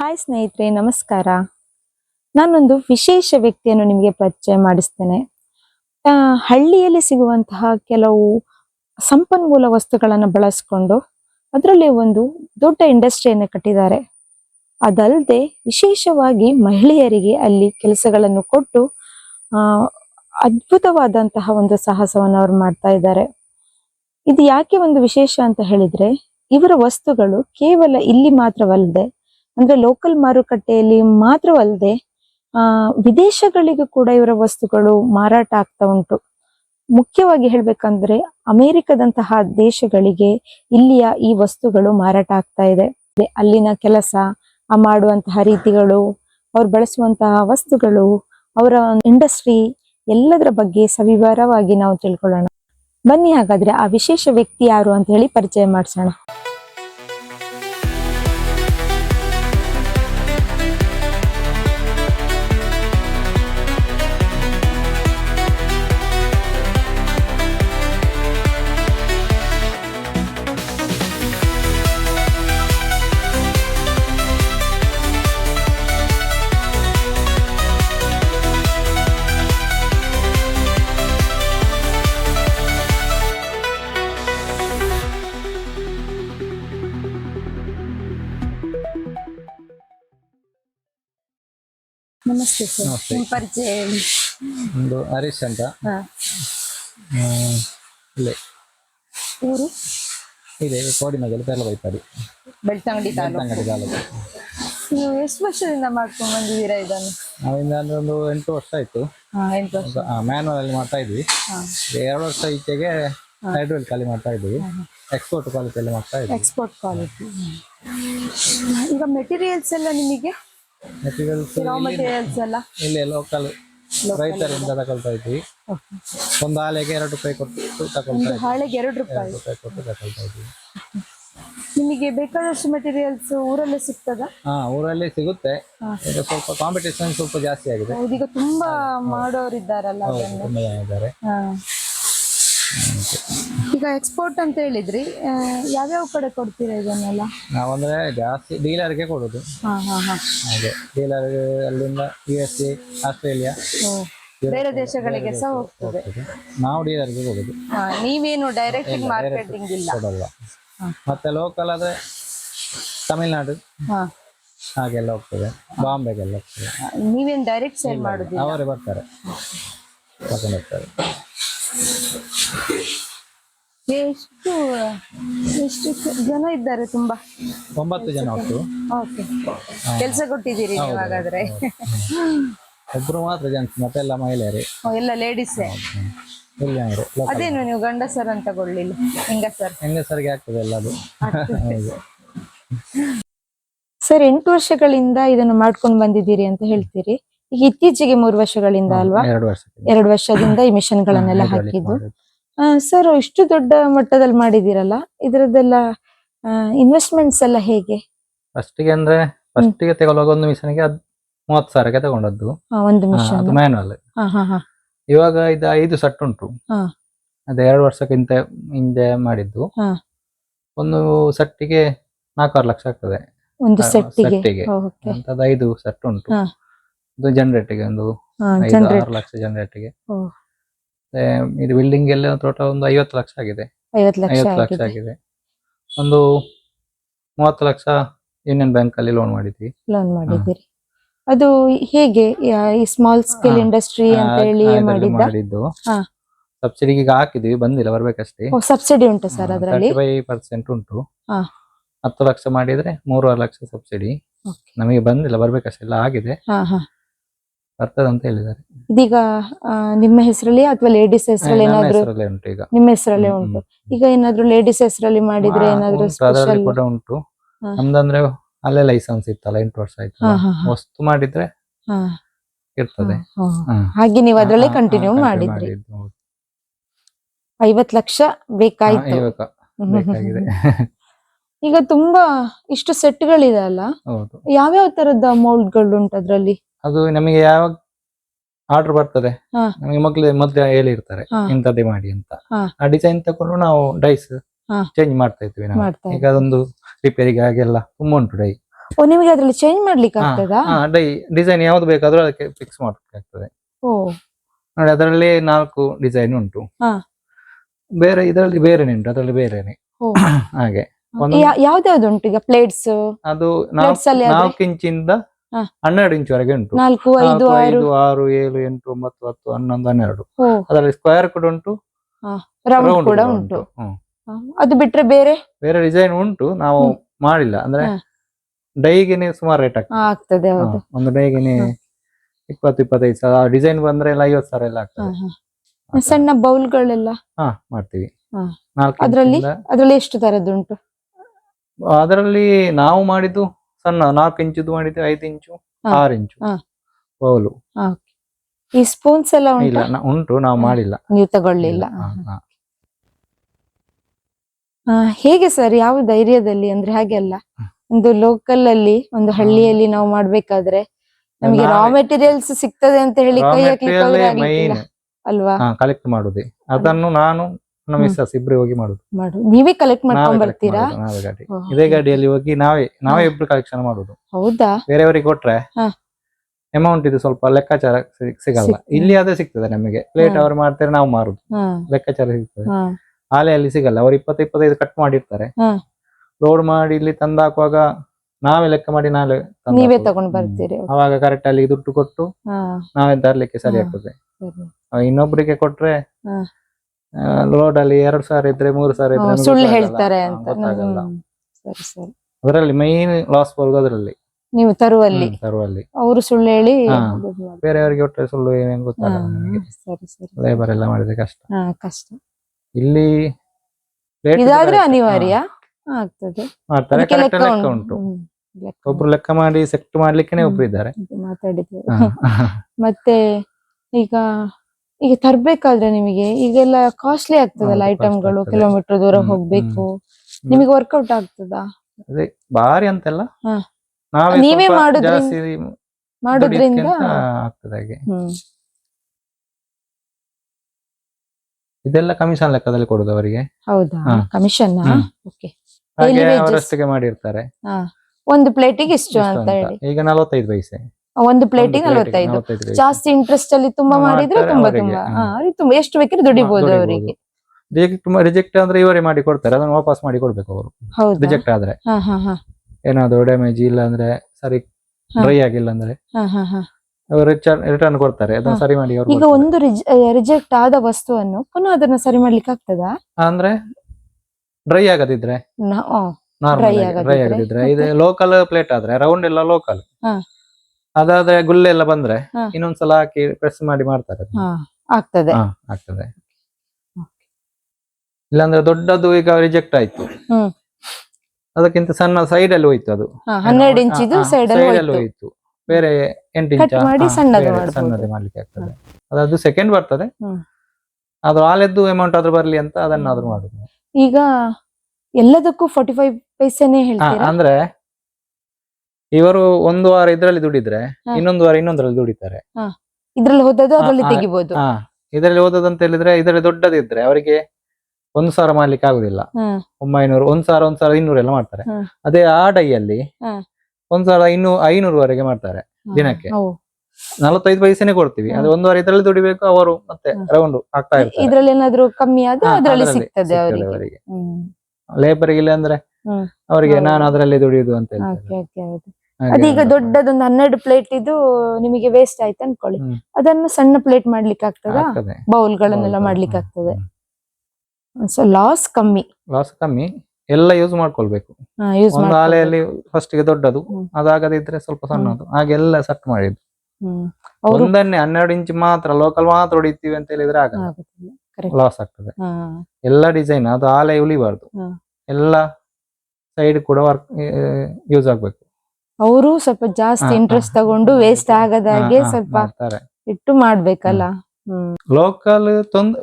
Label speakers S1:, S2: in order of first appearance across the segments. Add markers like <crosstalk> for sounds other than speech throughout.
S1: Hi ಸ್ನೇಹಿತರೆ, ನಮಸ್ಕಾರ. ನಾನೊಂದು ವಿಶೇಷ ವ್ಯಕ್ತಿಯನ್ನು ನಿಮಗೆ ಪರಿಚಯ ಮಾಡಿಸ್ತೇನೆ. ಹಳ್ಳಿಯಲ್ಲಿ ಸಿಗುವಂತಹ ಕೆಲವು ಸಂಪನ್ಮೂಲ ವಸ್ತುಗಳನ್ನು ಬಳಸಿಕೊಂಡು ಅದರಲ್ಲಿ ಒಂದು ದೊಡ್ಡ ಇಂಡಸ್ಟ್ರಿಯನ್ನು ಕಟ್ಟಿದ್ದಾರೆ. ಅದಲ್ಲದೆ ವಿಶೇಷವಾಗಿ ಮಹಿಳೆಯರಿಗೆ ಅಲ್ಲಿ ಕೆಲಸಗಳನ್ನು ಕೊಟ್ಟು ಅದ್ಭುತವಾದಂತಹ ಒಂದು ಸಾಹಸವನ್ನು ಅವ್ರು ಮಾಡ್ತಾ ಇದ್ದಾರೆ. ಇದು ಯಾಕೆ ಒಂದು ವಿಶೇಷ ಅಂತ ಹೇಳಿದ್ರೆ, ಇವರ ವಸ್ತುಗಳು ಕೇವಲ ಇಲ್ಲಿ ಮಾತ್ರವಲ್ಲದೆ ಅಂದ್ರೆ ಲೋಕಲ್ ಮಾರುಕಟ್ಟೆಯಲ್ಲಿ ಮಾತ್ರವಲ್ಲದೆ, ಆ, ವಿದೇಶಗಳಿಗೂ ಕೂಡ ಇವರ ವಸ್ತುಗಳು ಮಾರಾಟ ಆಗ್ತಾ ಉಂಟು. ಮುಖ್ಯವಾಗಿ ಹೇಳ್ಬೇಕಂದ್ರೆ ಅಮೆರಿಕದಂತಹ ದೇಶಗಳಿಗೆ ಇಲ್ಲಿಯ ಈ ವಸ್ತುಗಳು ಮಾರಾಟ ಆಗ್ತಾ ಇದೆ. ಅಲ್ಲಿನ ಕೆಲಸ, ಆ, ಮಾಡುವಂತಹ ರೀತಿಗಳು, ಅವ್ರು ಬಳಸುವಂತಹ ವಸ್ತುಗಳು, ಅವರ ಇಂಡಸ್ಟ್ರಿ ಎಲ್ಲದರ ಬಗ್ಗೆ ಸವಿವರವಾಗಿ ನಾವು ತಿಳ್ಕೊಳ್ಳೋಣ. ಬನ್ನಿ ಹಾಗಾದ್ರೆ ಆ ವಿಶೇಷ ವ್ಯಕ್ತಿ ಯಾರು ಅಂತ ಹೇಳಿ ಪರಿಚಯ ಮಾಡಿಸೋಣ. ನಮಸ್ತೆ ಸರ್
S2: ನಮಸ್ತೆ.
S1: ಪರಿಚಯ ಹೇಳಿ.
S2: ಒಂದು ಹರೀಶ್ ಅಂತ.
S1: ಹಾ.
S2: ಆ, ಇಲ್ಲೇ.
S1: ಊರು?
S2: ಇದೆ ಕೋಡಿಮಗಲ್ ಪೆರ್ಲ ಬೈಪಾಡಿ
S1: ಬೆಳ್ತಂಗಡಿ ತಾಲೂಕು.
S2: ಅಂಗಡಿ ತಾಲೂಕು.
S1: ನೀವು ಎಷ್ಟು ವರ್ಷದಿಂದ ಮಾಡ್ಕೊಂಡು ಬಂದಿದ್ದೀರಾ ಇದನ್ನು?
S2: ನಾವಿಂದ ಅಂದ್ರೆ ಒಂದು ಎಂಟು ವರ್ಷ ಆಯ್ತು.
S1: ಹಾ ಎಂಟು ವರ್ಷ.
S2: ಮ್ಯಾನುವಲ್ ಅಲ್ಲಿ ಮಾಡ್ತಾ ಇದ್ವಿ.
S1: ಹಾ.
S2: ಈಗ ಎರಡು ವರ್ಷ ಈಚೆಗೆ ಹೈಡ್ರೋಲ್ ಖಾಲಿ ಮಾಡ್ತಾ ಇದ್ವಿ. ಎಕ್ಸ್ಪೋರ್ಟ್ ಕ್ವಾಲಿಟಿಯಲ್ಲಿ ಮಾಡ್ತಾ ಇದ್ವಿ.
S1: ಎಕ್ಸ್ಪೋರ್ಟ್ ಕ್ವಾಲಿಟಿ ಈಗ ಮೆಟೀರಿಯಲ್ಸ್ ಎಲ್ಲ ನಿಮಗೆ?
S2: ಮೆಟೀರಿಯಲ್ಸ್
S1: ರಾ ಮೆಟೀರಿಯಲ್ಸ್ ಎಲ್ಲ?
S2: ಇಲ್ಲಿ ಲೋಕಲ್ ರೈತರಿಂದ ತಗೊಳ್ತಾ ಇದ್ವಿ. ಒಂದು ಹಾಲೆಗೆ ಎರಡು ರೂಪಾಯಿ ಕೊಟ್ಟು ತಗೊಳ್ತಾ ಇದ್ವಿ.
S1: ಹಾಳೆಗೆ ಎರಡು ರೂಪಾಯಿ?
S2: ಎರಡು ರೂಪಾಯಿ ಕೊಟ್ಟು ತಗೊಳ್ತಾ ಇದ್ವಿ.
S1: ನಿಮಗೆ ಬೇಕಾದಷ್ಟು ಮೆಟೀರಿಯಲ್ಸ್ ಊರಲ್ಲೇ ಸಿಗ್ತದ?
S2: ಹಾ ಊರಲ್ಲಿ ಸಿಗುತ್ತೆ. ಈಗ ಸ್ವಲ್ಪ ಕಾಂಪಿಟೇಷನ್ ಸ್ವಲ್ಪ ಜಾಸ್ತಿ ಆಗಿದೆ.
S1: ಈಗ ತುಂಬಾ ಮಾಡೋರಿದ್ದಾರಲ್ಲ ಅದನ್ನು
S2: ತುಂಬಾ ಜನ ಇದ್ದಾರೆ.
S1: ಹಾ. ಈಗ ಎಕ್ಸ್ಪೋರ್ಟ್ ಅಂತ ಹೇಳಿದ್ರಿ ಯಾವ್ಯಾವ ಕಡೆ ಕೊಡ್ತೀರಾ ಇದನ್ನೆಲ್ಲ?
S2: ನಾವಂದ್ರೆ ಜಾಸ್ತಿ ಡೀಲರ್ಗೆ ಕೊಡೋದು.
S1: ಹಾ ಹಾ ಹಾ.
S2: ಹಾಗೆ ಡೀಲರ್ ಅಲ್ಲಿಂದ ಯು ಎಸ್ ಎ ಆಸ್ಟ್ರೇಲಿಯಾ.
S1: ಓ. ಬೇರೆ ದೇಶಗಳಿಗೆ ಸಹ ಹೋಗ್ತದೆ.
S2: ನಾವು ಡೀಲರ್ಗೆ ಕೊಡೋದು.
S1: ಹಾ, ನೀವೇನು ಡೈರೆಕ್ಟ್ ಮಾರ್ಕೆಟಿಂಗ್ ಇಲ್ಲ
S2: ಕೊಡಲ್ಲ. ಮತ್ತೆ ಲೋಕಲ್ ಆದ್ರೆ ತಮಿಳ್ನಾಡು.
S1: ಹಾ.
S2: ಹಾಗೆಲ್ಲ ಹೋಗ್ತದೆ. ಬಾಂಬೆಗೆಲ್ಲ ಹೋಗ್ತದೆ.
S1: ನೀವೇನು ಡೈರೆಕ್ಟ್ ಸೇಲ್ ಮಾಡುದು
S2: ಅವರೇ ಬರ್ತಾರೆ.
S1: ಎಷ್ಟು ಎಷ್ಟು ಜನ ಇದ್ದಾರೆ ತುಂಬಾ?
S2: ಒಂಬತ್ತು ಜನ ಒಟ್ಟು.
S1: ಓಕೆ ಕೆಲಸ ಕೊಟ್ಟಿದ್ದೀರಿ ನೀವು ಹಾಗಾದ್ರೆ
S2: ಒಬ್ರು ಮಾತ್ರ ಜೆಂಟ್ಸ್ ಮತ್ತೆಲ್ಲ ಮಹಿಳೆಯರೇ.
S1: ಓ, ಎಲ್ಲ ಲೇಡೀಸ್
S2: ಇಲ್ಲಿಯವರು
S1: ಅದೇನು ನೀವು ಗಂಡಸರ್ ಅಂತ ಕೊಡ್ಲಿಲ್ಲ ಹೆಂಗಸರ್?
S2: ಹೆಂಗಸರಿಗೆ ಆಗ್ತದೆ ಎಲ್ಲ ಅದು <laughs> ಹೌದು.
S1: ಸರ್ ಎಂಟು ವರ್ಷಗಳಿಂದ ಇದನ್ನು ಮಾಡ್ಕೊಂಡು ಬಂದಿದ್ದೀರಿ ಅಂತ ಹೇಳ್ತೀರಿ. ಈಗ ಇತ್ತೀಚೆಗೆ ಮೂರು ವರ್ಷಗಳಿಂದ ಅಲ್ವಾ?
S2: ಎರಡು ವರ್ಷ
S1: ಎರಡು ವರ್ಷದಿಂದ ಈ ಮಿಷನ್ ಗಳನ್ನೆಲ್ಲ ಹಾಕಿದ್ದು. ಸರ್ ಇಷ್ಟು ದೊಡ್ಡ ಮಟ್ಟದಲ್ಲಿ ಮಾಡಿದಿರಲ್ಲ ಇದರದ್ದೆಲ್ಲ ಇನ್ವೆಸ್ಟ್ಮೆಂಟ್ಸ್ ಎಲ್ಲ ಹೇಗೆ?
S2: ಫಸ್ಟಿಗೆ ಅಂದ್ರೆ ಫಸ್ಟಿಗೆ ತಗೊಳ್ಳುವಾಗ ಒಂದು ಮಿಷನ್ಗೆ ಅದ್ ಮೂವತ್ತು ಸಾವಿರಕ್ಕೆ ತಗೊಂಡದ್ದು.
S1: ಒಂದು ಮಿಷನ್.
S2: ಮ್ಯಾನುವಲ್ ಇವಾಗ ಇದು ಐದು ಸೆಟ್ ಉಂಟು. ಅದೇ ಎರಡು ವರ್ಷಕ್ಕಿಂತ ಹಿಂದೆ ಮಾಡಿದ್ದು.
S1: ಹಾ.
S2: ಒಂದು ಸೆಟ್ಟಿಗೆ ನಾಲ್ಕಾರು ಲಕ್ಷ ಆಗ್ತದೆ.
S1: ಒಂದು ಸೆಟ್ಟಿಗೆ?
S2: ಐದು ಸೆಟ್ ಉಂಟು. ಇದು ಜನರೇಟಿಗೆ ಒಂದು ಐದು
S1: ಜನರೇಟ್.
S2: ಆರು ಲಕ್ಷ ಜನರೇಟಿಗೆ. ಇದು ಬಿಲ್ಡಿಂಗ್ ಎಲ್ಲ ಟೋಟಲ್ ಒಂದು ಐವತ್ತು ಲಕ್ಷ ಆಗಿದೆ.
S1: ಐವತ್ತು ಲಕ್ಷ ಆಗಿದೆ.
S2: ಒಂದು ಮೂವತ್ತು ಲಕ್ಷ ಯೂನಿಯನ್ ಬ್ಯಾಂಕ್ ಅಲ್ಲಿ ಲೋನ್ ಮಾಡಿದ್ವಿ.
S1: ಲೋನ್ ಮಾಡಿದ್ದೀರಿ. ಅದು ಹೇಗೆ ಈ ಸ್ಮಾಲ್ ಸ್ಕೇಲ್ ಇಂಡಸ್ಟ್ರಿ ಅಂತ ಹೇಳಿ ಮಾಡಿದ್ದು.
S2: ಸಬ್ಸಿಡಿಗೆ ಈಗ ಹಾಕಿದ್ವಿ ಬಂದಿಲ್ಲ ಬರ್ಬೇಕಷ್ಟೇ.
S1: ಸಬ್ಸಿಡಿ ಉಂಟು ಸರ್ ಅದರಲ್ಲಿ?
S2: ಫೈವ್ ಪರ್ಸೆಂಟ್ ಉಂಟು. ಹತ್ತು ಲಕ್ಷ ಮಾಡಿದ್ರೆ ಮೂರುವರೆ ಲಕ್ಷ ಸಬ್ಸಿಡಿ. ನಮಗೆ ಬಂದಿಲ್ಲ ಬರ್ಬೇಕಷ್ಟೇ ಎಲ್ಲ ಆಗಿದೆ. ಬರ್ತದೆ ಅಂತ ಹೇಳಿದ್ದಾರೆ.
S1: ಇದೀಗ ಆ, ನಿಮ್ಮ ಹೆಸರಲ್ಲಿ ಅಥವಾ ಲೇಡೀಸ್ ಹೆಸರಲ್ಲಿ ಏನಾದ್ರು
S2: ಹೆಸರಲ್ಲೇ ಉಂಟು ಈಗ.
S1: ನಿಮ್ಮ ಹೆಸರಲ್ಲೇ
S2: ಹ್ಮ್,
S1: ಉಂಟು. ಈಗ ಏನಾದ್ರು ಲೇಡೀಸ್ ಹೆಸರಲ್ಲಿ ಮಾಡಿದ್ರೆ
S2: ಏನಾದ್ರೂ
S1: ಏನಾದ್ರು
S2: ಉಂಟು, ಅದರಲ್ಲಿ
S1: ಸ್ಪೆಷಲ್
S2: ಕೂಡ ಉಂಟು.
S1: ಹಾ.
S2: ನಮ್ದಂದ್ರೆ ಅಲ್ಲೇ ಲೈಸೆನ್ಸ್ ಇತ್ತಲ್ಲ ಎಂಟು ವರ್ಷ ಆಯ್ತು.
S1: ಹಾ, ಹಾ, ಹಾ.
S2: ವಸ್ತು ಮಾಡಿದ್ರೆ ಇರ್ತದೆ. ಹಾ.
S1: ಹಾಗೆ ನೀವು ಅದರಲ್ಲಿ
S2: ಹಾ, ಹಾ,
S1: ಕಂಟಿನ್ಯೂ
S2: continue
S1: ಮಾಡಿದ್ರಿ
S2: ಮಾಡಿದ್ದು, ಹೌದು.
S1: ಐವತ್ ಲಕ್ಷ
S2: ಹಾ,
S1: ಬೇಕಾಯ್ತು
S2: ಇವಾಗ ಬೇಕಾಗಿದೆ.
S1: ಈಗ ತುಂಬಾ ಇಷ್ಟು ಸೆಟ್ಗಳಿದೆ ಅಲ್ಲ?
S2: ಹೌದು.
S1: ಯಾವ್ಯಾವ ತರದ ಮೌಲ್ಡ್ಗಳು ಉಂಟು ಅದ್ರಲ್ಲಿ?
S2: ಅದು ನಮಗೆ ಯಾವ ಆರ್ಡರ್ ಬರ್ತದೆ
S1: ಹಾ.
S2: ನಮಗೆ ಮೊದಲೇ ಮೊದಲೇ ಹೇಳಿರ್ತಾರೆ
S1: ಹಾ.
S2: ಇಂಥದ್ದೇ ಮಾಡಿ ಅಂತ
S1: ಹಾ.
S2: ಆ ಡಿಸೈನ್ ತಕೊಂಡು ನಾವು ಡೈಸ್
S1: ಹಾ.
S2: ಚೇಂಜ್ ಮಾಡ್ತಾ ಇದ್ವಿ ನಾವು
S1: ಮಾಡ್ತಾ
S2: ಈಗ ಅದೊಂದು ರಿಪೇರಿಗೆ ಹಾಗೆಲ್ಲ ತುಂಬಾ ಉಂಟು ಡೈ
S1: ಓ ನಿಮಗೆ ಅದ್ರಲ್ಲಿ ಚೇಂಜ್ ಮಾಡ್ಲಿಕ್ಕೆ ಆಗ್ತದಾ
S2: ಡೈ ಡಿಸೈನ್ ಯಾವ್ದು ಬೇಕಾದ್ರೂ ಅದಕ್ಕೆ ಫಿಕ್ಸ್ ಮಾಡ್ಬೇಕಾಗ್ತದೆ
S1: ಓ
S2: ನೋಡಿ ಅದರಲ್ಲಿ ನಾಲ್ಕು ಡಿಸೈನ್ ಉಂಟು
S1: ಹಾ.
S2: ಬೇರೆ ಇದರಲ್ಲಿ ಬೇರೆನೆ ಉಂಟು ಅದರಲ್ಲಿ ಬೇರೆನೆ
S1: ಓ.
S2: ಹಾಗೆ ಒಂದು
S1: ಯಾ- ಯಾವ್ದ್ಯಾವ್ದು ಉಂಟು ಈಗ ಪ್ಲೇಟ್ಸ್
S2: ಅದು
S1: ಅಲ್ಲಿ ಆದ್ರೆ?
S2: ನಾಲ್ಕು ಇಂಚಿಂದ ಹನ್ನೆರಡು ಇಂಚುವರೆಗೆ ಉಂಟು.
S1: ನಾಲ್ಕು ಐದು ಆರು.
S2: ಏಳು ಎಂಟು ಒಂಬತ್ತು ಹತ್ತು ಹನ್ನೊಂದು ಹನ್ನೆರಡು. ಅದರಲ್ಲಿ ಸ್ಕ್ವೇರ್ ಕೂಡ ಉಂಟು.
S1: ರೌಂಡ್ ಕೂಡ ಉಂಟು. ಅದು ಬಿಟ್ರೆ ಬೇರೆ?
S2: ಬೇರೆ ಡಿಸೈನ್ ಉಂಟು. ನಾವು ಮಾಡಿಲ್ಲ. ಅಂದ್ರೆ. ಡೈಗೆನೆ ಸುಮಾರು ರೇಟ್ ಆಗ್ತದೆ ಒಂದು ಡೈಗೆನೆ. ಇಪ್ಪತ್ತು ಇಪ್ಪತ್ತೈದು ಸಾವಿರ. ಡಿಸೈನ್ ಬಂದ್ರೆ ಎಲ್ಲ ಐವತ್ತು ಸಾವಿರ ಎಲ್ಲ ಆಗ್ತದೆ.
S1: ಸಣ್ಣ ಬೌಲ್ಗಳೆಲ್ಲ?
S2: ಹಾ ಮಾಡ್ತೀವಿ.
S1: ಅದರಲ್ಲಿ?
S2: ಅದರಲ್ಲಿ
S1: ಅದ್ರಲ್ಲಿ? ತರದ್ದು ಎಷ್ಟು ತರದ್ದುಂಟು?
S2: ಅದರಲ್ಲಿ ನಾವು ಮಾಡಿದ್ದು ಸಣ್ಣ ನಾಲ್ಕು ಇಂಚುದು ಮಾಡಿದ್ರೆ ಐದು ಇಂಚು. ಆರು ಇಂಚು. ಬೌಲು
S1: ಈ ಸ್ಪೂನ್ಸ್ ಎಲ್ಲ
S2: ಇಲ್ಲ
S1: ಉಂಟು
S2: ನಾವು ಮಾಡಿಲ್ಲ.
S1: ನೀವು ತಗೊಳ್ಳಿಲ್ಲ. ಹೇಗೆ ಸರ್ ಯಾವ ಧೈರ್ಯದಲ್ಲಿ ಅಂದ್ರೆ ಹಾಗೆ ಅಲ್ಲ ಒಂದು ಲೋಕಲ್ ಅಲ್ಲಿ ಒಂದು ಹಳ್ಳಿಯಲ್ಲಿ ನಾವು ಮಾಡ್ಬೇಕಾದ್ರೆ ನಮಗೆ ರಾ ಮೆಟೀರಿಯಲ್ಸ್ ಸಿಗ್ತದೆ ಅಂತ ಹೇಳಿ ಕೈ ಹಾಕ್ಲಿಕ್ಕೆ. ಅಲ್ವಾ?
S2: ಕಲೆಕ್ಟ್ ಮಾಡುದೇ. ಅದನ್ನು ನಾನು ನಮ್ಮ. ಮಿಸ್ಸಸ್ ಇಬ್ರು ಹೋಗಿ ಮಾಡುದು.
S1: ಮಾಡು ನೀವೇ ಕಲೆಕ್ಟ್ ಮಾಡ್ಕೊಂಡು ಬರ್ತೀರಾ?
S2: ನಾವೇ ಗಾಡಿ. ಇದೇ ಗಾಡಿಯಲ್ಲಿ ಹೋಗಿ ನಾವೇ ನಾವೇ. ಇಬ್ರು ಕಲೆಕ್ಷನ್ ಮಾಡುದು.
S1: ಹೌದಾ?
S2: ಬೇರೆಯವರಿಗೆ ಕೊಟ್ರೆ
S1: ಹಾ.
S2: ಅಮೌಂಟ್ ಇದು ಸ್ವಲ್ಪ ಲೆಕ್ಕಾಚಾರ ಸಿ- ಸಿಗಲ್ಲ.
S1: ಸಿಗ್ತದೆ.
S2: ಇಲ್ಲಿ ಅದೇ ಸಿಗ್ತದೆ ನಮಗೆ. ಪ್ಲೇಟ್ ಅವ್ರು ಮಾಡ್ತಾರೆ ನಾವು ಮಾರುದು.
S1: ಹಾ.
S2: ಲೆಕ್ಕಾಚಾರ ಸಿಗ್ತದೆ.
S1: ಹಾ.
S2: ಆಲೆಯಲ್ಲಿ ಸಿಗಲ್ಲ. ಅವ್ರು ಇಪ್ಪತ್ತು ಇಪ್ಪತ್ತೈದು ಕಟ್ ಮಾಡಿರ್ತಾರೆ.
S1: ಹಾ.
S2: ಲೋಡ್ ಮಾಡಿ ಇಲ್ಲಿ ತಂದಾಕುವಾಗ ನಾವೇ ಲೆಕ್ಕ ಮಾಡಿ ನಾವೇ
S1: ನೀವೇ. ತಗೊಂಡ್ ಬರ್ತೀರಿ.
S2: ಅವಾಗ ಕರೆಕ್ಟ್ ಅಲ್ಲಿ ದುಡ್ಡು ಕೊಟ್ಟು
S1: ಹಾ.
S2: ನಾವೇ ತರ್ಲಿಕ್ಕೆ ಸರಿ
S1: ಹಾ.
S2: ಆಗ್ತದೆ.
S1: ಸರಿ.
S2: ಇನ್ನೊಬ್ರಿಗೆ ಕೊಟ್ರೆ
S1: ಹಾ.
S2: ಲೋಡ್ ಅಲ್ಲಿ ಎರಡ್ ಸಾವಿರ ಇದ್ರೆ ಮೂರು ಸಾವಿರ ಇದ್ರೆ
S1: ಸುಳ್ಳು ಹೇಳ್ತಾರೆ ಅಂತ.
S2: ಗೊತ್ತಾಗಲ್ಲ.
S1: ಸರಿ ಸರಿ.
S2: ಅದರಲ್ಲಿ ಮೈನ್ ಲಾಸ್ ಬರುದು ಅದರಲ್ಲಿ.
S1: ನೀವು ತರುವಲ್ಲಿ.
S2: ತರುವಲ್ಲಿ.
S1: ಅವರು ಸುಳ್ಳು ಹೇಳಿ
S2: ಬೇರೆಯವರಿಗೆ ಒಟ್ಟು ಸುಳ್ಳು ಏನೇನು ಗೊತ್ತಾಗಲ್ಲ ನಮಗೆ.
S1: ಸರಿ ಸರಿ.
S2: ಲೇಬರ್ ಎಲ್ಲ ಮಾಡಿದ್ರೆ ಕಷ್ಟ.
S1: ಕಷ್ಟ.
S2: ಇಲ್ಲಿ
S1: ಇದಾದ್ರೆ ಅನಿವಾರ್ಯ. ಆಗ್ತದೆ.
S2: ಮಾಡ್ತಾರೆ. ಕರೆಕ್ಟ್
S1: ಲೆಕ್ಕ ಉಂಟು.
S2: ಒಬ್ರು ಲೆಕ್ಕ ಮಾಡಿ ಸೆಕ್ಟ್ ಮಾಡ್ಲಿಕ್ಕೆ ಒಬ್ರು ಇದ್ದಾರೆ. <laughs>
S1: ಮತ್ತೆ ಈಗ ಈಗ ತರ್ಬೇಕಾದ್ರೆ ನಿಮಗೆ ಈಗೆಲ್ಲ ಕಾಸ್ಟ್ಲಿ ಆಗ್ತದಲ್ಲ
S2: ಹೌದು,
S1: ಐಟಮ್ಗಳು
S2: ಆಗ್ತದೆ.
S1: ಕಿಲೋಮೀಟರ್ ದೂರ
S2: ಹ್ಮ್,
S1: ಹೋಗ್ಬೇಕು
S2: ಹ್ಮ್.
S1: ನಿಮಗೆ ವರ್ಕೌಟ್ ಆಗ್ತದಾ
S2: ಅದೇ ಬಾರಿ ಅಂತಲ್ಲ
S1: ಹಾ.
S2: ನಾವೇ
S1: ನೀವೇ
S2: ಸ್ವಲ್ಪ
S1: ಮಾಡುದ್ರಿಂದ-
S2: ಜಾಸ್ತಿ
S1: ಮಾಡೋದ್ರಿಂದ
S2: ದುಡಿಯೋದ್ಕಿಂತ ಆಗ್ತದೆ ಹಾಗೆ
S1: ಹ್ಮ್
S2: ಇದೆಲ್ಲ ಕಮಿಷನ್ ಲೆಕ್ಕದಲ್ಲಿ ಕೊಡುದು ಅವರಿಗೆ
S1: ಹೌದಾ
S2: ಹಾ.
S1: ಕಮಿಷನ್
S2: ಹ್ಮ್.
S1: ಓಕೆ
S2: ಹಾಗೆ
S1: wages.
S2: ಅವರಷ್ಟಕ್ಕೆ ಮಾಡಿರ್ತಾರೆ
S1: ಒಂದು ಪ್ಲೇಟಿಗೆ ಇಷ್ಟು
S2: ಇಷ್ಟು
S1: ಅಂತ
S2: ಅಂತ.
S1: ಹೇಳಿ
S2: ಈಗ ನಲವತ್ತೈದು ಪೈಸೆ
S1: ಒಂದು ಪ್ಲೇಟಿಗೆ ನಲವತ್ತೈದು. ಜಾಸ್ತಿ ಇಂಟ್ರೆಸ್ಟ್ ಅಲ್ಲಿ ತುಂಬಾ ಮಾಡಿದ್ರೆ ತುಂಬಾ ತುಂಬಾ. ತುಂಬಾ ಎಷ್ಟು ಬೇಕಿದ್ರೆ ದುಡಿಬಹುದು. ಅವರಿಗೆ.
S2: ರಿಜೆಕ್ಟ್ ರಿಜೆಕ್ಟ್ ಅಂದ್ರೆ ಇವರೇ ಮಾಡಿ ಕೊಡ್ತಾರೆ ಅದನ್ನ ವಾಪಸ್ ಮಾಡಿ ಕೊಡ್ಬೇಕು ಅವರು. ರಿಜೆಕ್ಟ್ ಆದ್ರೆ. ಏನಾದ್ರು ಡ್ಯಾಮೇಜ್ ಇಲ್ಲ ಅಂದ್ರೆ ಸರಿ ಡ್ರೈ ಆಗಿಲ್ಲ ಅಂದ್ರೆ ರಿಟರ್ನ್ ಕೊಡ್ತಾರೆ ಅದನ್ನ ಸರಿ ಮಾಡಿ
S1: ಈಗ ಒಂದು ರಿಜೆಕ್ಟ್ ಆದ ವಸ್ತುವನ್ನು ಪುನಃ ಅದನ್ನ ಸರಿ ಮಾಡ್ಲಿಕ್ಕೆ ಆಗ್ತದಾ?
S2: ಅಂದ್ರೆ ಡ್ರೈ ಆಗದಿದ್ರೆ. ಡ್ರೈ
S1: ಆಗದಿದ್ರೆ?
S2: ಇದು ಲೋಕಲ್ ಪ್ಲೇಟ್ ಆದ್ರೆ ರೌಂಡ್ ಎಲ್ಲ ಲೋಕಲ್. ಅದಾದ್ರೆ ಗುಲ್ಲೆ ಎಲ್ಲ ಬಂದ್ರೆ
S1: ಹಾ.
S2: ಇನ್ನೊಂದ್ಸಲ ಹಾಕಿ ಪ್ರೆಸ್ ಮಾಡಿ ಮಾಡ್ತಾರೆ
S1: ಹಾ ಆಗ್ತದೆ.
S2: ಹಾ, ಆಗ್ತದೆ. ಇಲ್ಲಾಂದ್ರೆ ದೊಡ್ಡದು ಈಗ ರಿಜೆಕ್ಟ್ ಆಯ್ತು.
S1: ಹ್ಮ್.
S2: ಅದಕ್ಕಿಂತ ಸಣ್ಣ ಸೈಡ್ ಅಲ್ಲಿ ಹೋಯ್ತು ಅದು.
S1: ಹಾ, ಹನ್ನೆರಡು ಇಂಚಿದು ಸೈಡ್ ಅಲ್ಲಿ ಹೋಯ್ತು.
S2: ಹೋಯ್ತು. ಬೇರೆ ಎಂಟು
S1: Cut
S2: ಇಂಚ
S1: ಮಾಡಿ
S2: ಹಾ,
S1: ಸಣ್ಣದು
S2: ಬೇರೆ
S1: ಮಾಡ್ಬೋದು.
S2: ಸಣ್ಣದು ಮಾಡ್ಲಿಕ್ಕೆ ಆಗ್ತದೆ. ಅದು ಸೆಕೆಂಡ್ ಬರ್ತದೆ.
S1: ಹ್ಮ್.
S2: ಅದು ಆಲೆದ್ದು ಅಮೌಂಟ್ ಆದ್ರೂ ಬರ್ಲಿ ಅಂತ ಅದನ್ನಾದ್ರೂ. ಮಾಡುದು.
S1: ಈಗ ಎಲ್ಲದಕ್ಕೂ ಫೋರ್ಟಿ ಫೈವ್ ಪೈಸೆನೆ
S2: ಹಾ,
S1: ಹೇಳ್ತೀರಾ
S2: ಅಂದ್ರೆ ಇವರು ಒಂದು ವಾರ ಇದರಲ್ಲಿ ದುಡಿದ್ರೆ ಇನ್ನೊಂದು ವಾರ ಇನ್ನೊಂದ್ರಲ್ಲಿ ದುಡಿತಾರೆ.
S1: ಇದ್ರಲ್ಲಿ ಹೋದದ್ದು ಅದರಲ್ಲಿ ತೆಗಿಬಹುದು
S2: ಇದರಲ್ಲಿ ಓದೋದಂತ ಹೇಳಿದ್ರೆ ಇದರಲ್ಲಿ ದೊಡ್ಡದಿದ್ರೆ ಅವರಿಗೆ ಒಂದು ಸಾವಿರ ಮಾಡ್ಲಿಕ್ಕೆ ಆಗುದಿಲ್ಲ. ಒಂಬೈನೂರು ಒಂದ್ ಸಾವಿರ ಒಂದ್ ಸಾವಿರ ಇನ್ನೂರು ಎಲ್ಲ ಮಾಡ್ತಾರೆ. ಅದೇ ಆ ಡೈಯಲ್ಲಿ. ಒಂದ್ ಸಾವಿರ ಇನ್ನೂ ಐನೂರುವರೆಗೆ ಮಾಡ್ತಾರೆ ದಿನಕ್ಕೆ. ನಲವತ್ತೈದು ಪೈಸೆನೆ ಕೊಡ್ತೀವಿ. ಅದು ಒಂದು ವಾರ ಇದರಲ್ಲಿ ದುಡಿಬೇಕು ಅವರು ಮತ್ತೆ. ರೌಂಡ್ ಆಗ್ತಾ ಇರ್ತಾರೆ.
S1: ಇದ್ರಲ್ಲಿ ಏನಾದ್ರು ಕಮ್ಮಿ ಆದ್ರೆ ಸಿಗ್ತದೆ ಅವರಿಗೆ.
S2: ಲೇಬರ್ ಇಲ್ಲ ಅಂದ್ರೆ ಅವರಿಗೆ ನಾನು ಅದರಲ್ಲಿ ದುಡಿಯುದು ಅಂತ ಹೇಳ್ತಾರೆ
S1: ಅದೀಗ ದೊಡ್ಡದೊಂದು ಹನ್ನೆರಡು ಪ್ಲೇಟ್ ಇದು ನಿಮಗೆ ವೇಸ್ಟ್ ಆಯ್ತು ಅನ್ಕೊಳ್ಳಿ. ಅದನ್ನು ಸಣ್ಣ ಪ್ಲೇಟ್ ಮಾಡ್ಲಿಕ್ಕೆ ಆಗ್ತದಾ? ಬೌಲ್ ಗಳನ್ನೆಲ್ಲ ಮಾಡ್ಲಿಕ್ಕೆ ಆಗ್ತದೆ. ಸೊ ಲಾಸ್ ಕಮ್ಮಿ.
S2: ಲಾಸ್ ಕಮ್ಮಿ. ಎಲ್ಲ ಯೂಸ್ ಮಾಡ್ಕೊಳ್ಬೇಕು. ಒಂದು ಆಲೆಯಲ್ಲಿ ಫಸ್ಟ್ಗೆ ದೊಡ್ಡದು. ಅದಾಗದಿದ್ರೆ ಸ್ವಲ್ಪ ಸಣ್ಣದು. ಹಾಗೆಲ್ಲ ಸೆಟ್ ಮಾಡಿದ್ದು. ಒಂದನ್ನೇ ಹನ್ನೆರಡು ಇಂಚ್ ಮಾತ್ರ ಲೋಕಲ್ ಮಾತ್ರ ಹೊಡಿತೀವಿ ಅಂತ ಹೇಳಿದ್ರೆ ಆಗಲ್ಲ. ಲಾಸ್ ಆಗ್ತದೆ. ಎಲ್ಲ ಡಿಸೈನ್ ಅದು ಆಲೆ ಉಳಿಬಾರ್ದು. ಎಲ್ಲ ಸೈಡ್ ಕೂಡ ವರ್ಕ್ ಯೂಸ್ ಆಗ್ಬೇಕು.
S1: ಅವರು ಸ್ವಲ್ಪ ಜಾಸ್ತಿ ಇಂಟ್ರೆಸ್ಟ್ ತಗೊಂಡು ವೇಸ್ಟ್ ಆಗದಾಗೆ ಸ್ವಲ್ಪ ಇಟ್ಟು ಮಾಡ್ಬೇಕಲ್ಲ.
S2: ಲೋಕಲ್ ತೊಂದ್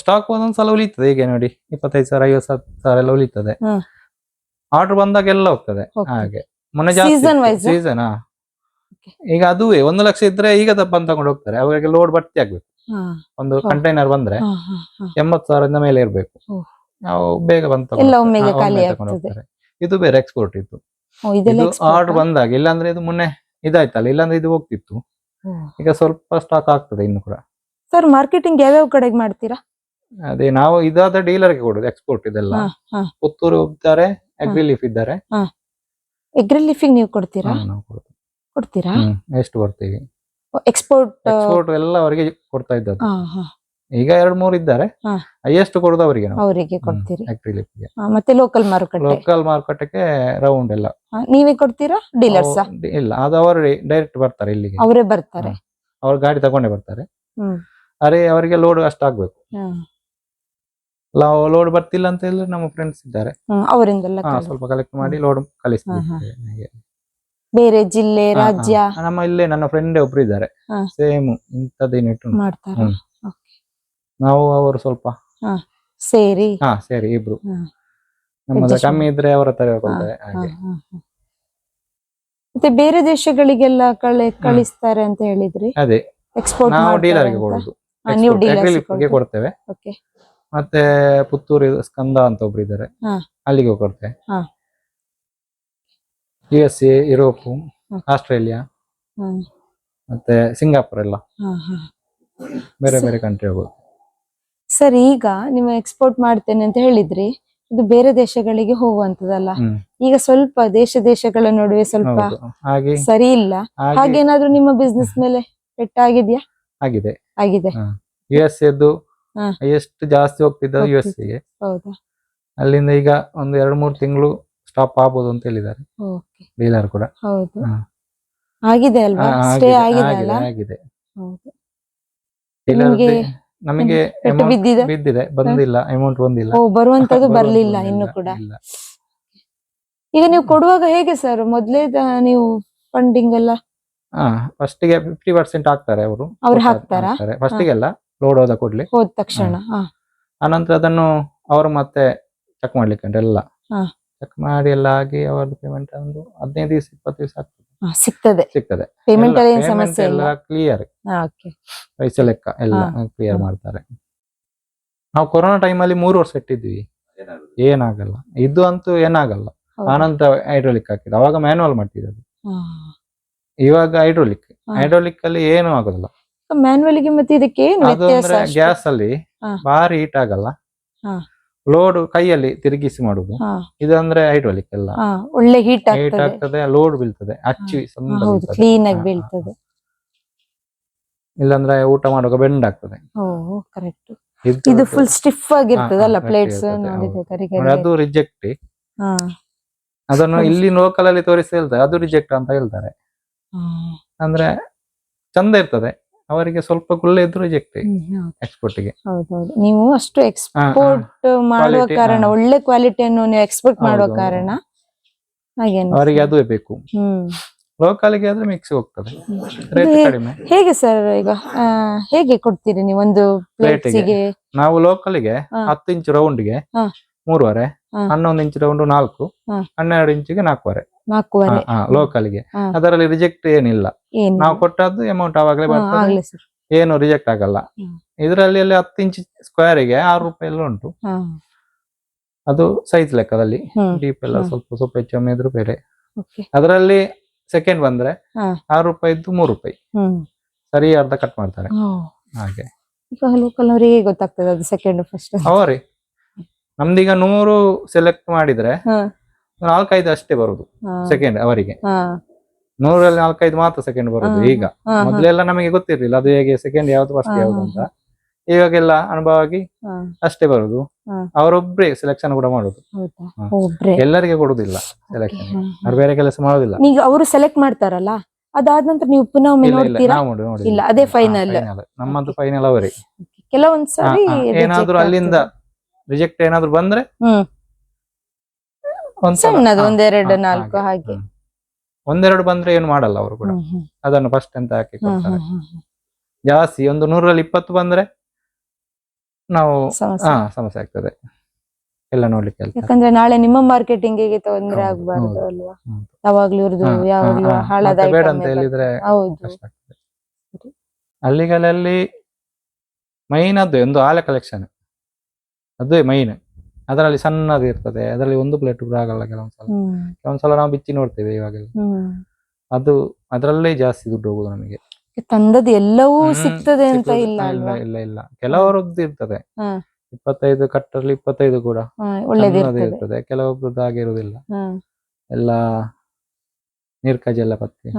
S2: ಸ್ಟಾಕ್ ಒಂದೊಂದ್ಸಲ ಉಳಿತದೆ. ಈಗ ನೋಡಿ ಇಪ್ಪತ್ತೈದು ಸಾವಿರ ಐವತ್ತು ಸಾವಿರ ಎಲ್ಲ ಉಳಿತದೆ. ಆರ್ಡರ್ ಬಂದಾಗ ಎಲ್ಲ ಹೋಗ್ತದೆ. ಹಾಗೆ. ಮೊನ್ನೆ ಜಾಸ್ತಿ ಸೀಸನ್. ಈಗ ಅದುವೇ ಒಂದು ಲಕ್ಷ ಇದ್ರೆ ಈಗ ಬಂದ್ ತಗೊಂಡು ಹೋಗ್ತಾರೆ. ಅವರಿಗೆ ಲೋಡ್ ಭರ್ತಿ ಆಗ್ಬೇಕು. ಒಂದು ಕಂಟೈನರ್ ಬಂದ್ರೆ. ಎಂಬತ್ತು ಸಾವಿರದಿಂದ ಮೇಲೆ ಇರ್ಬೇಕು. ನಾವು ಬೇಗ ಬಂದ್ ತಗೊಂಡು. ಇದು ಬೇರೆ ಎಕ್ಸ್ಪೋರ್ಟ್ ಇತ್ತು.
S1: ಇದೆಲ್ಲ
S2: ಆರ್ಡರ್? ಬಂದಾಗ ಇಲ್ಲಾಂದ್ರೆ ಇದು ಮೊನ್ನೆ ಇದಾಯ್ತಲ್ಲ ಇಲ್ಲಾಂದ್ರೆ ಇದು ಹೋಗ್ತಿತ್ತು. ಈಗ ಸ್ವಲ್ಪ ಸ್ಟಾಕ್ ಆಗ್ತದೆ ಇನ್ನು ಕೂಡ.
S1: ಸರ್ ಮಾರ್ಕೆಟಿಂಗ್ ಯಾವ್ಯಾವ ಕಡೆಗೆ ಮಾಡ್ತೀರಾ?
S2: ಅದೇ ನಾವು ಇದಾದ ಡೀಲರ್ಗೆ ಕೊಡುದು ಎಕ್ಸ್ಪೋರ್ಟ್ ಇದೆಲ್ಲ. ಪುತ್ತೂರು ಇದ್ದಾರೆ. ಅಗ್ರಿಲೀಫ್ ಇದ್ದಾರೆ
S1: ಎಗ್ರಿ ಲಿಫಿಂಗ್ ನೀವು ಕೊಡ್ತೀರಾ. ಕೊಡ್ತೀರಾ?
S2: ಎಷ್ಟು ಬರ್ತೀವಿ?
S1: ಎಕ್ಸ್ಪೋರ್ಟ್
S2: ಎಕ್ಸ್ಪೋರ್ಟ್ ಎಲ್ಲ ಅವರಿಗೆ ಕೊಡ್ತಾ ಇದ್ದದ್ದು. ಈಗ ಎರಡ್ ಮೂರು ಇದ್ದಾರೆ. ಹೈಯೆಸ್ಟ್ ಕೊಡುದು ಅವರಿಗೆ ನಾವು.
S1: ಅವರಿಗೆ ಕೊಡ್ತೀರಿ. ಮತ್ತೆ ಲೋಕಲ್ ಮಾರುಕಟ್ಟೆ
S2: ಲೋಕಲ್ ಮಾರುಕಟ್ಟೆಗೆ ರೌಂಡ್ ಎಲ್ಲ.
S1: ನೀವೇ ಕೊಡ್ತೀರಾ ಡೀಲರ್ಸ್
S2: ಇಲ್ಲ ಅದು ಅವರು ಡೈರೆಕ್ಟ್ ಬರ್ತಾರೆ ಇಲ್ಲಿಗೆ.
S1: ಅವರೇ ಬರ್ತಾರೆ.
S2: ಅವ್ರ ಗಾಡಿ ತಗೊಂಡೇ ಬರ್ತಾರೆ. ಅರೆ ಅವರಿಗೆ ಲೋಡ್ ಅಷ್ಟಾಗ್ಬೇಕು ಆಗ್ಬೇಕು.
S1: ಹ್ಮ್.
S2: ಲೋಡ್ ಬರ್ತಿಲ್ಲ ಅಂತ ಹೇಳಿದ್ರೆ ನಮ್ಮ ಫ್ರೆಂಡ್ಸ್ ಇದ್ದಾರೆ.
S1: ಅವರಿಂದ ಅವರಿಂದೆಲ್ಲ
S2: ಸ್ವಲ್ಪ ಕಲೆಕ್ಟ್ ಮಾಡಿ ಲೋಡ್ ಕಳಿಸ್ತೀವಿ
S1: ಬೇರೆ ಜಿಲ್ಲೆ. ರಾಜ್ಯ?
S2: ನಮ್ಮ ಇಲ್ಲೇ ನನ್ನ ಫ್ರೆಂಡ್ ಒಬ್ರು ಇದ್ದಾರೆ. ಸೇಮ್ ಇಂಥದ್ದೇನಿಟ್ಟು
S1: ಮಾಡ್ತಾರೆ.
S2: ನಾವು ಅವರು ಸ್ವಲ್ಪ.
S1: ಸೇರಿ.
S2: ಹಾ ಸರಿ ಇಬ್ರು. ನಮ್ಮದು ಕಮ್ಮಿ ಇದ್ರೆ ಅವರ ತರ ಹೇಳ್ಕೊಳ್ತಾರೆ ಹಾಗೆ.
S1: ಹಾ, ಹಾ. ಮತ್ತೆ ಬೇರೆ ದೇಶಗಳಿಗೆಲ್ಲ ಕಳೆ ಕಳಿಸ್ತಾರೆ ಅಂತ ಹೇಳಿದ್ರಿ?
S2: ಅದೇ.
S1: ಎಕ್ಸ್ಪೋರ್ಟ್
S2: ನಾವು ಡೀಲರ್ಗೆ ಕೊಡೋದು.
S1: ನೀವು
S2: ಡೀಲರ್
S1: ಡೀಲರ್ಸ್
S2: Agriculture ಗೆ ಕೊಡ್ತೇವೆ.
S1: ಓಕೆ
S2: ಮತ್ತೆ ಪುತ್ತೂರು ಸ್ಕಂದ ಅಂತ ಒಬ್ರು ಇದ್ದಾರೆ. ಅಲ್ಲಿಗೆ ಕೊಡ್ತೇವೆ. U S A Europe Australia ಮತ್ತೆ ಸಿಂಗಾಪುರ್ ಎಲ್ಲ. ಬೇರೆ ಬೇರೆ ಕಂಟ್ರಿ ಹೋಗೋದು.
S1: ಸರ್ ಈಗ ನೀವು ಎಕ್ಸ್ಪೋರ್ಟ್ ಮಾಡ್ತೇನೆ ಅಂತ ಹೇಳಿದ್ರಿ. ಇದು ಬೇರೆ ದೇಶಗಳಿಗೆ ಹೋಗುವಂತದಲ್ಲ ಈಗ ಸ್ವಲ್ಪ ದೇಶ ದೇಶಗಳ ನಡುವೆ ಸ್ವಲ್ಪ ಸರಿ ಇಲ್ಲ. ಹಾಗೇನಾದ್ರೂ ನಿಮ್ಮ ಬಿಸ್ನೆಸ್ ಮೇಲೆ ಪೆಟ್ಟಾಗಿದ್ಯಾ?
S2: ಆಗಿದೆ.
S1: ಆಗಿದೆ.
S2: ಯು ಎಸ್ ಎದ್ದು. ಎಷ್ಟು ಜಾಸ್ತಿ ಹೋಗ್ತಿದ್ದ ಯು
S1: ಎಸ್ಗೆ?
S2: ಅಲ್ಲಿಂದ ಈಗ ಒಂದು ಎರಡು ಮೂರು ತಿಂಗಳು ಸ್ಟಾಪ್ ಆಗ್ಬೋದು ಅಂತ ಹೇಳಿದ್ದಾರೆ. ಡೀಲರ್ ಕೂಡ.
S1: ಹೌದು. ಆಗಿದೆ ಅಲ್ವಾ? ಸ್ಟೇ
S2: ಆಗಿದೆ,
S1: ಅಲ್ಲ?
S2: ಆಗಿದೆ,
S1: ನಿಮ್ಗೆ ಬಿದ್ದಿದೆ?
S2: ಬಂದಿಲ್ಲ ಅಮೌಂಟ್ ಬಂದಿಲ್ಲ.
S1: ಓ ಬರುವಂತದ್ದು <laughs> ಬರ್ಲಿಲ್ಲ ಇನ್ನು ಕೂಡ? ಈಗ ನೀವು ಕೊಡುವಾಗ ಹೇಗೆ ಸರ್ ಮೊದಲೇ ನೀವು ಫಂಡಿಂಗ್ ಎಲ್ಲ?
S2: ಫಸ್ಟ್ಗೆ ಫಿಫ್ಟಿ ಪರ್ಸೆಂಟ್ ಹಾಕ್ತಾರೆ ಅವರು.
S1: ಅವ್ರು ಹಾಕ್ತಾರೆ?
S2: ಫಸ್ಟ್ ಗೆಲ್ಲ ಲೋಡ್ ಹೋದ ಕೂಡಲೇ.
S1: ಹೋದ ತಕ್ಷಣ
S2: ಆನಂತರ ಅದನ್ನು ಅವರು ಮತ್ತೆ ಚೆಕ್ ಮಾಡ್ಲಿಕ್ಕೆ ಎಲ್ಲ. ಚೆಕ್ ಮಾಡಿ ಎಲ್ಲ ಆಗಿ ಅವ್ರದ್ದು ಪೇಮೆಂಟ್ ಒಂದು ಹದಿನೈದು ದಿವಸ ಇಪ್ಪತ್ತು ದಿವಸ ಆಗ್ತದೆ.
S1: ಸಿಗ್ತದೆ.
S2: ಸಿಗ್ತದೆ.
S1: ಪೇಮೆಂಟ್ ಅಲ್ಲಿ ಏನ್ ಸಮಸ್ಯೆ ಇಲ್ಲ.
S2: ಎಲ್ಲ ಕ್ಲಿಯರ್
S1: ಓಕೆ
S2: ಪೈಸೆ ಲೆಕ್ಕ ಎಲ್ಲ ಕ್ಲಿಯರ್ ಮಾಡ್ತಾರೆ. ನಾವು ಕೊರೋನಾ ಅಲ್ಲಿ ಮೂರು ವರ್ಷ ಇಟ್ಟಿದ್ವಿ. ಏನಾಗಲ್ಲ. ಇದು ಅಂತೂ ಏನಾಗಲ್ಲ. ಆನಂತರ ಹೈಡ್ರೋಲಿಕ್ ಹಾಕಿದ್ದು. ಅವಾಗ ಮ್ಯಾನುವಲ್ ಮಾಡ್ತಿದ್ದು ಇವಾಗ ಹೈಡ್ರೋಲಿಕ್. ಹೈಡ್ರೋಲಿಕ್ ಅಲ್ಲಿ ಏನು ಆಗೋದಿಲ್ಲ.
S1: ಮ್ಯಾನ್ಯುವಲ್ಗೆ ಮತ್ತೆ ಇದಕ್ಕೆ
S2: ಗ್ಯಾಸ್ ಅಲ್ಲಿ. ಭಾರಿ ಹೀಟ್ ಆಗಲ್ಲ.
S1: ಹಾ.
S2: ಲೋಡ್ ಕೈಯಲ್ಲಿ ತಿರುಗಿಸಿ ಮಾಡುದು.
S1: ಇದಂದ್ರೆ
S2: ಇದು ಅಂದ್ರೆ ಹೈಡ್ರೋಲಿಕ್ ಎಲ್ಲ
S1: ಒಳ್ಳೆ ಹೀಟ್
S2: ಹೀಟ್
S1: ಆಗ್ತದೆ.
S2: ಲೋಡ್ ಬೀಳ್ತದೆ ಅಚ್ಚಿ.
S1: ಕ್ಲೀನ್ ಆಗಿ ಬೀಳ್ತದೆ.
S2: ಇಲ್ಲಾಂದ್ರೆ ಊಟ ಮಾಡುವಾಗ ಬೆಂಡ್ ಆಗ್ತದೆ.
S1: ಕರೆಕ್ಟ್
S2: ಇದು
S1: ಫುಲ್ ಸ್ಟಿಫ್ ಆಗಿರ್ತದಲ್ಲ ಪ್ಲೇಟ್ಸ್
S2: ಅದು ರಿಜೆಕ್ಟ್ ಅದನ್ನು ಇಲ್ಲಿ ಲೋಕಲ್ ಅಲ್ಲಿ ತೋರಿಸಿ ಹೇಳ್ತಾರೆ ಅದು ರಿಜೆಕ್ಟ್ ಅಂತ ಹೇಳ್ತಾರೆ. ಅಂದ್ರೆ ಚಂದ ಇರ್ತದೆ. ಅವರಿಗೆ ಸ್ವಲ್ಪ ಗುಳ್ಳೆ ಇದ್ರು ರಿಜೆಕ್ಟ್
S1: ಎಕ್ಸ್ಪೋರ್ಟ್ಗೆ ನೀವು ಅಷ್ಟು. ಎಕ್ಸ್ಪೋರ್ಟ್ ಮಾಡುವ ಕಾರಣ. ಒಳ್ಳೆ ಕ್ವಾಲಿಟಿಯನ್ನು ನೀವು ಎಕ್ಸ್ಪೋರ್ಟ್ ಮಾಡುವ ಕಾರಣ
S2: ಅವರಿಗೆ ಅದುವೇ ಬೇಕು ಲೋಕಲ್ಗೆ ಆದ್ರೆ ಮಿಕ್ಸ್ ಹೋಗ್ತದೆ ರೇಟ್ ಕಡಿಮೆ
S1: ಹೇಗೆ ಸರ್ ಈಗ ಹೇಗೆ ಕೊಡ್ತೀರಿ ನೀವು ಒಂದು. ಪ್ಲೇಟ್ಸಿಗೆ
S2: ನಾವು
S1: ಲೋಕಲ್ಗೆ.
S2: ಹತ್ತು ಇಂಚ್
S1: ರೌಂಡ್ಗೆ.
S2: ಮೂರುವರೆ. ಹನ್ನೊಂದು ಇಂಚ್ ರೌಂಡ್ ನಾಲ್ಕು. ಹನ್ನೆರಡು ಇಂಚಿಗೆ ನಾಲ್ಕುವರೆ
S1: ನಾಲ್ಕೂವರೆ.
S2: ಲೋಕಲ್ಗೆ.
S1: ಹಾ.
S2: ಅದರಲ್ಲಿ ರಿಜೆಕ್ಟ್ ಏನಿಲ್ಲ.
S1: ಏನು
S2: ನಾವು ಕೊಟ್ಟದ್ದು ಅಮೌಂಟ್
S1: ಆವಾಗಲೇ
S2: ಬರ್ತದೆ. ಏನು ರಿಜೆಕ್ಟ್ ಆಗಲ್ಲ. ಇದರಲ್ಲಿ ಅಲ್ಲಿ ಹತ್ತು ಇಂಚ್ ಸ್ಕ್ವೇರ್ಗೆ ಆರು ರೂಪಾಯಿ ಎಲ್ಲ ಉಂಟು ಅದು ಸೈಜ್ ಲೆಕ್ಕದಲ್ಲಿ. ಡೀಪ್ ಎಲ್ಲ ಸ್ವಲ್ಪ ಸ್ವಲ್ಪ ಹೆಚ್ಚು ಕಮ್ಮಿ ಇದ್ರು ಬೇರೆ. ಅದರಲ್ಲಿ ಸೆಕೆಂಡ್ ಬಂದ್ರೆ ಆರು ರೂಪಾಯಿದ್ದು ಮೂರು ರೂಪಾಯಿ. ಸರಿ ಅರ್ಧ ಕಟ್ ಮಾಡ್ತಾರೆ. ಹಾಗೆ.
S1: ಈಗ ಲೋಕಲ್ ಅವ್ರಿಗೆ ಗೊತ್ತಾಗ್ತದೆ ಅದು ಸೆಕೆಂಡ್ ಫಸ್ಟ್
S2: ಅವರೇ ನಮ್ದೀಗ ನೂರು ಸೆಲೆಕ್ಟ್ ಮಾಡಿದ್ರೆ. ನಾಲ್ಕೈದು ಅಷ್ಟೇ ಬರುದು ಸೆಕೆಂಡ್ ಅವರಿಗೆ. ನೂರಲ್ಲಿ ನಾಲ್ಕೈದು ಮಾತ್ರ ಸೆಕೆಂಡ್ ಬರುದು ಈಗ. ಮೊದಲೆಲ್ಲ ನಮಗೆ ಗೊತ್ತಿರ್ಲಿಲ್ಲ ಅದು ಹೇಗೆ ಸೆಕೆಂಡ್ ಯಾವ್ದು ಫಸ್ಟ್ ಯಾವ್ದು ಅಂತ. ಇವಾಗೆಲ್ಲ ಅನುಭವ ಆಗಿ ಅಷ್ಟೇ ಬರುದು. ಅವರೊಬ್ಬರೇ ಸೆಲೆಕ್ಷನ್ ಕೂಡ ಮಾಡುದು. ಎಲ್ಲರಿಗೆ ಕೊಡುದಿಲ್ಲ ಸೆಲೆಕ್ಷನ್. ಅವ್ರು ಬೇರೆ ಕೆಲಸ ಮಾಡುದಿಲ್ಲ.
S1: ಈಗ ಅವರು ಸೆಲೆಕ್ಟ್ ಮಾಡ್ತಾರಲ್ಲ ಅದಾದ ನಂತರ ನೀವು ಪುನಃ ಒಮ್ಮೆ ನೋಡ್ತೀರಾ? ಇಲ್ಲ, ಅದೇ ಫೈನಲ್
S2: ನಮ್ಮದು ಫೈನಲ್ ಅವರೇ.
S1: ಕೆಲವೊಂದ್ಸರಿ
S2: ಏನಾದ್ರೂ ಅಲ್ಲಿಂದ ರಿಜೆಕ್ಟ್ ಏನಾದ್ರು ಬಂದ್ರೆ
S1: ಸಣ್ಣದು ಒಂದೆರಡು ನಾಲ್ಕು ಹಾಗೆ.
S2: ಒಂದೆರಡು ಬಂದ್ರೆ ಏನು ಮಾಡಲ್ಲ ಅವರು ಕೂಡ. ಅದನ್ನು ಫಸ್ಟ್ ಅಂತ ಹಾಕಿ ಕೊಡ್ತಾರೆ. ಜಾಸ್ತಿ ಒಂದು ನೂರಲ್ಲಿ ಇಪ್ಪತ್ತು ಬಂದ್ರೆ ನಾವು. ಹಾ ಸಮಸ್ಯೆ ಆಗ್ತದೆ. ಎಲ್ಲ ನೋಡ್ಲಿಕ್ಕೆ
S1: ಯಾಕಂದ್ರೆ ನಾಳೆ ನಿಮ್ಮ ಮಾರ್ಕೆಟಿಂಗ್ಗೆ ತೊಂದ್ರೆ ಆಗ್ಬಾರ್ದು ಅಲ್ವಾ. ಯಾವಾಗ್ಲೂ ಯಾವಾಗ್ಲೂ. ಹಾಳಾದ
S2: ಬೇಡ ಅಂತ ಹೇಳಿದ್ರೆ ಹಳ್ಳಿಗಳಲ್ಲಿ ಮೈನ್ ಅದು ಒಂದು ಆಲೆ ಕಲೆಕ್ಷನ್ ಅದೇ ಮೈನ್ ಅದರಲ್ಲಿ ಸಣ್ಣದು ಇರ್ತದೆ. ಅದರಲ್ಲಿ ಒಂದು ಪ್ಲೇಟ್ ಕೂಡ ಆಗಲ್ಲ ಕೆಲವೊಂದ್ಸಲ ಕೆಲವೊಂದ್ಸಲ ನಾವು ಬಿಚ್ಚಿ ನೋಡ್ತೇವೆ ಇವಾಗೆಲ್ಲ. ಅದು ಅದರಲ್ಲೇ ಜಾಸ್ತಿ ದುಡ್ಡು ಹೋಗುದು ನಮಗೆ.
S1: ತಂದದ್ದು ಎಲ್ಲವೂ ಸಿಗ್ತದೆ ಅಂತ ಇಲ್ಲ
S2: ಇಲ್ಲ ಇಲ್ಲ ಇಲ್ಲ. ಕೆಲವರದ್ದು ಇರ್ತದೆ. ಇಪ್ಪತ್ತೈದು ಕಟ್ಟಲ್ಲಿ ಇಪ್ಪತ್ತೈದು ಕೂಡ. ಇರ್ತದೆ. ಕೆಲವೊಬ್ರದ್ದು ಹಾಗೆ ಇರುವುದಿಲ್ಲ. ಎಲ್ಲ ನೀರ್ಕಜಿ ಎಲ್ಲ ಪತ್ತೆ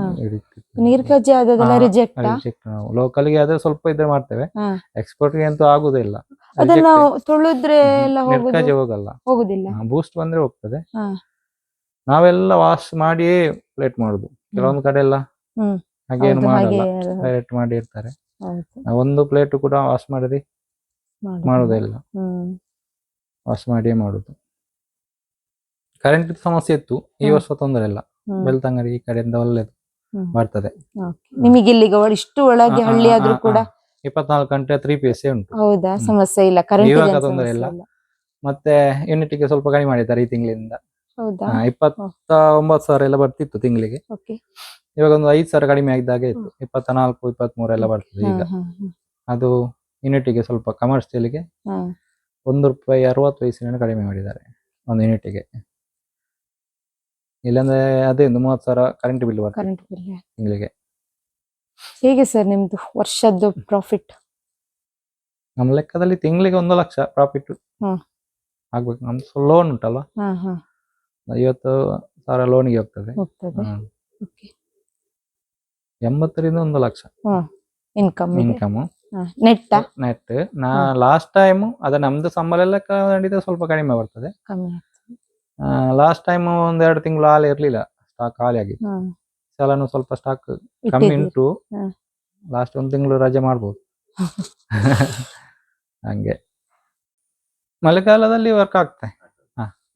S1: ರಿಜೆಕ್ಟ್
S2: ಆದ್ರೆ ಸ್ವಲ್ಪ ಇದ್ರೆ ಮಾಡ್ತೇವೆ. ಎಕ್ಸ್ಪೋರ್ಟ್ಗೆ ಅಂತೂ ಆಗುದೇ ಇಲ್ಲ.
S1: ಅದನ್ನ. ತೊಳೆದ್ರೆ ಎಲ್ಲ
S2: ಹೋಗಲ್ಲ.
S1: ಹೋಗುದಿಲ್ಲ.
S2: ಬೂಸ್ಟ್ ಬಂದ್ರೆ ಹೋಗ್ತದೆ. ನಾವೆಲ್ಲ ವಾಶ್ ಮಾಡಿಯೇ ಪ್ಲೇಟ್ ಮಾಡುದು. ಕೆಲವೊಂದು ಕಡೆ ಎಲ್ಲ. ಹಾಗೇನು ಮಾಡಲ್ಲ. ಡೈರೆಕ್ಟ್ ಮಾಡಿ ಇರ್ತಾರೆ ಒಂದು ಪ್ಲೇಟ್ ಕೂಡ ವಾಶ್ ಮಾಡಿರಿ
S1: ಮಾಡುದು.
S2: ಮಾಡುದೇ ಇಲ್ಲ.
S1: ಹ್ಮ್.
S2: ವಾಶ್ ಮಾಡಿಯೇ ಮಾಡುದು. ಕರೆಂಟ್ ಸಮಸ್ಯೆ ಇತ್ತು. ಈ ವರ್ಷ ತೊಂದರೆ ಇಲ್ಲ. ಬೆಳ್ತಂಗಡಿ ಈ ಕಡೆಯಿಂದ ಒಳ್ಳೇದು ಬರ್ತದೆ.
S1: ನಿಮಗೆ ಇಲ್ಲಿಗೆ ಇಷ್ಟು ಒಳಗೆ ಹಳ್ಳಿ ಆದ್ರೂ ಕೂಡ.
S2: ಇಪ್ಪತ್ನಾಲ್ಕು ಗಂಟೆ ತ್ರೀ ಪಿ ಎಸ್ ಉಂಟು.
S1: ಹೌದಾ? ಸಮಸ್ಯೆ ಇಲ್ಲ. ಕರೆಂಟ್
S2: ಇವಾಗ ತೊಂದರೆ ಇಲ್ಲ. ಮತ್ತೆ ಯೂನಿಟ್ಗೆ ಸ್ವಲ್ಪ ಕಡಿಮೆ ಮಾಡಿದ್ದಾರೆ ಈ ತಿಂಗಳಿಂದ ಇಪ್ಪತ್ತ ಒಂಬತ್ತು ಸಾವಿರ ಎಲ್ಲ ಬರ್ತಿತ್ತು ತಿಂಗಳಿಗೆ. ಇವಾಗ ಒಂದು ಐದು ಸಾವಿರ ಕಡಿಮೆ ಆಗಿದ್ದಾಗೆ ಇತ್ತು. ಇಪ್ಪತ್ತ ನಾಲ್ಕು ಇಪ್ಪತ್ತ್ ಮೂರು ಎಲ್ಲ ಬರ್ತದೆ ಈಗ. ಅದು ಯೂನಿಟಿಗೆ ಸ್ವಲ್ಪ ಕಮರ್ಷಿಯಲ್ಗೆ ಒಂದು ರೂಪಾಯಿ ಅರವತ್ತು ವಯಸ್ಸಿನ ಕಡಿಮೆ ಮಾಡಿದ್ದಾರೆ. ಒಂದು ಯೂನಿಟಿಗೆ ಇಲ್ಲಾಂದ್ರೆ ಅದೇ ಒಂದು ಮೂವತ್ತು ಸಾವಿರ ಕರೆಂಟ್ ಬಿಲ್ ಬರ್ತದೆ
S1: ಕರೆಂಟ್ ಬಿಲ್
S2: ತಿಂಗಳಿಗೆ.
S1: ಹೇಗೆ ಸರ್ ನಿಮ್ದು ವರ್ಷದ್ದು ಪ್ರಾಫಿಟ್
S2: ನಮ್ಮ ಲೆಕ್ಕದಲ್ಲಿ ತಿಂಗಳಿಗೆ ಒಂದು ಲಕ್ಷ ಪ್ರಾಫಿಟ್
S1: ಹ್ಮ್.
S2: ಆಗ್ಬೇಕು. ನಮ್ದು ಲೋನ್ ಉಂಟಲ್ಲ
S1: ಹಾ ಹಾ.
S2: ಐವತ್ತು ಸಾವಿರ ಲೋನಿಗೆ ಹೋಗ್ತದೆ.
S1: ಹೋಗ್ತದೆ.
S2: ಹ್ಮ್.
S1: ಓಕೆ
S2: ಎಂಬತ್ತರಿಂದ ಒಂದು lakh.
S1: Income
S2: income
S1: net
S2: net ನಾ. ಲಾಸ್ಟ್ ಟೈಮ್ ಅದ ನಮ್ದು ಸಂಬಳ ಎಲ್ಲ ನಡೀತದೆ ಸ್ವಲ್ಪ ಕಡಿಮೆ ಬರ್ತದೆ.
S1: ಕಮ್ಮಿ.
S2: ಲಾಸ್ಟ್ ಟೈಮ್ ಒಂದ್ ಎರಡು ತಿಂಗಳು ಹಾಲು ಇರ್ಲಿಲ್ಲ ಸ್ಟಾಕ್ ಖಾಲಿ ಆಗಿತ್ತು. ಸಲನು ಸ್ವಲ್ಪ ಸ್ಟಾಕ್ ಕಮ್ಮಿ. ಉಂಟು. ಲಾಸ್ಟ್ ಒಂದ್ ತಿಂಗಳು ರಜೆ ಮಾಡ್ಬೋದು. <laughs> ಹಂಗೆ. ಮಳೆಗಾಲದಲ್ಲಿ ವರ್ಕ್ ಆಗ್ತದೆ.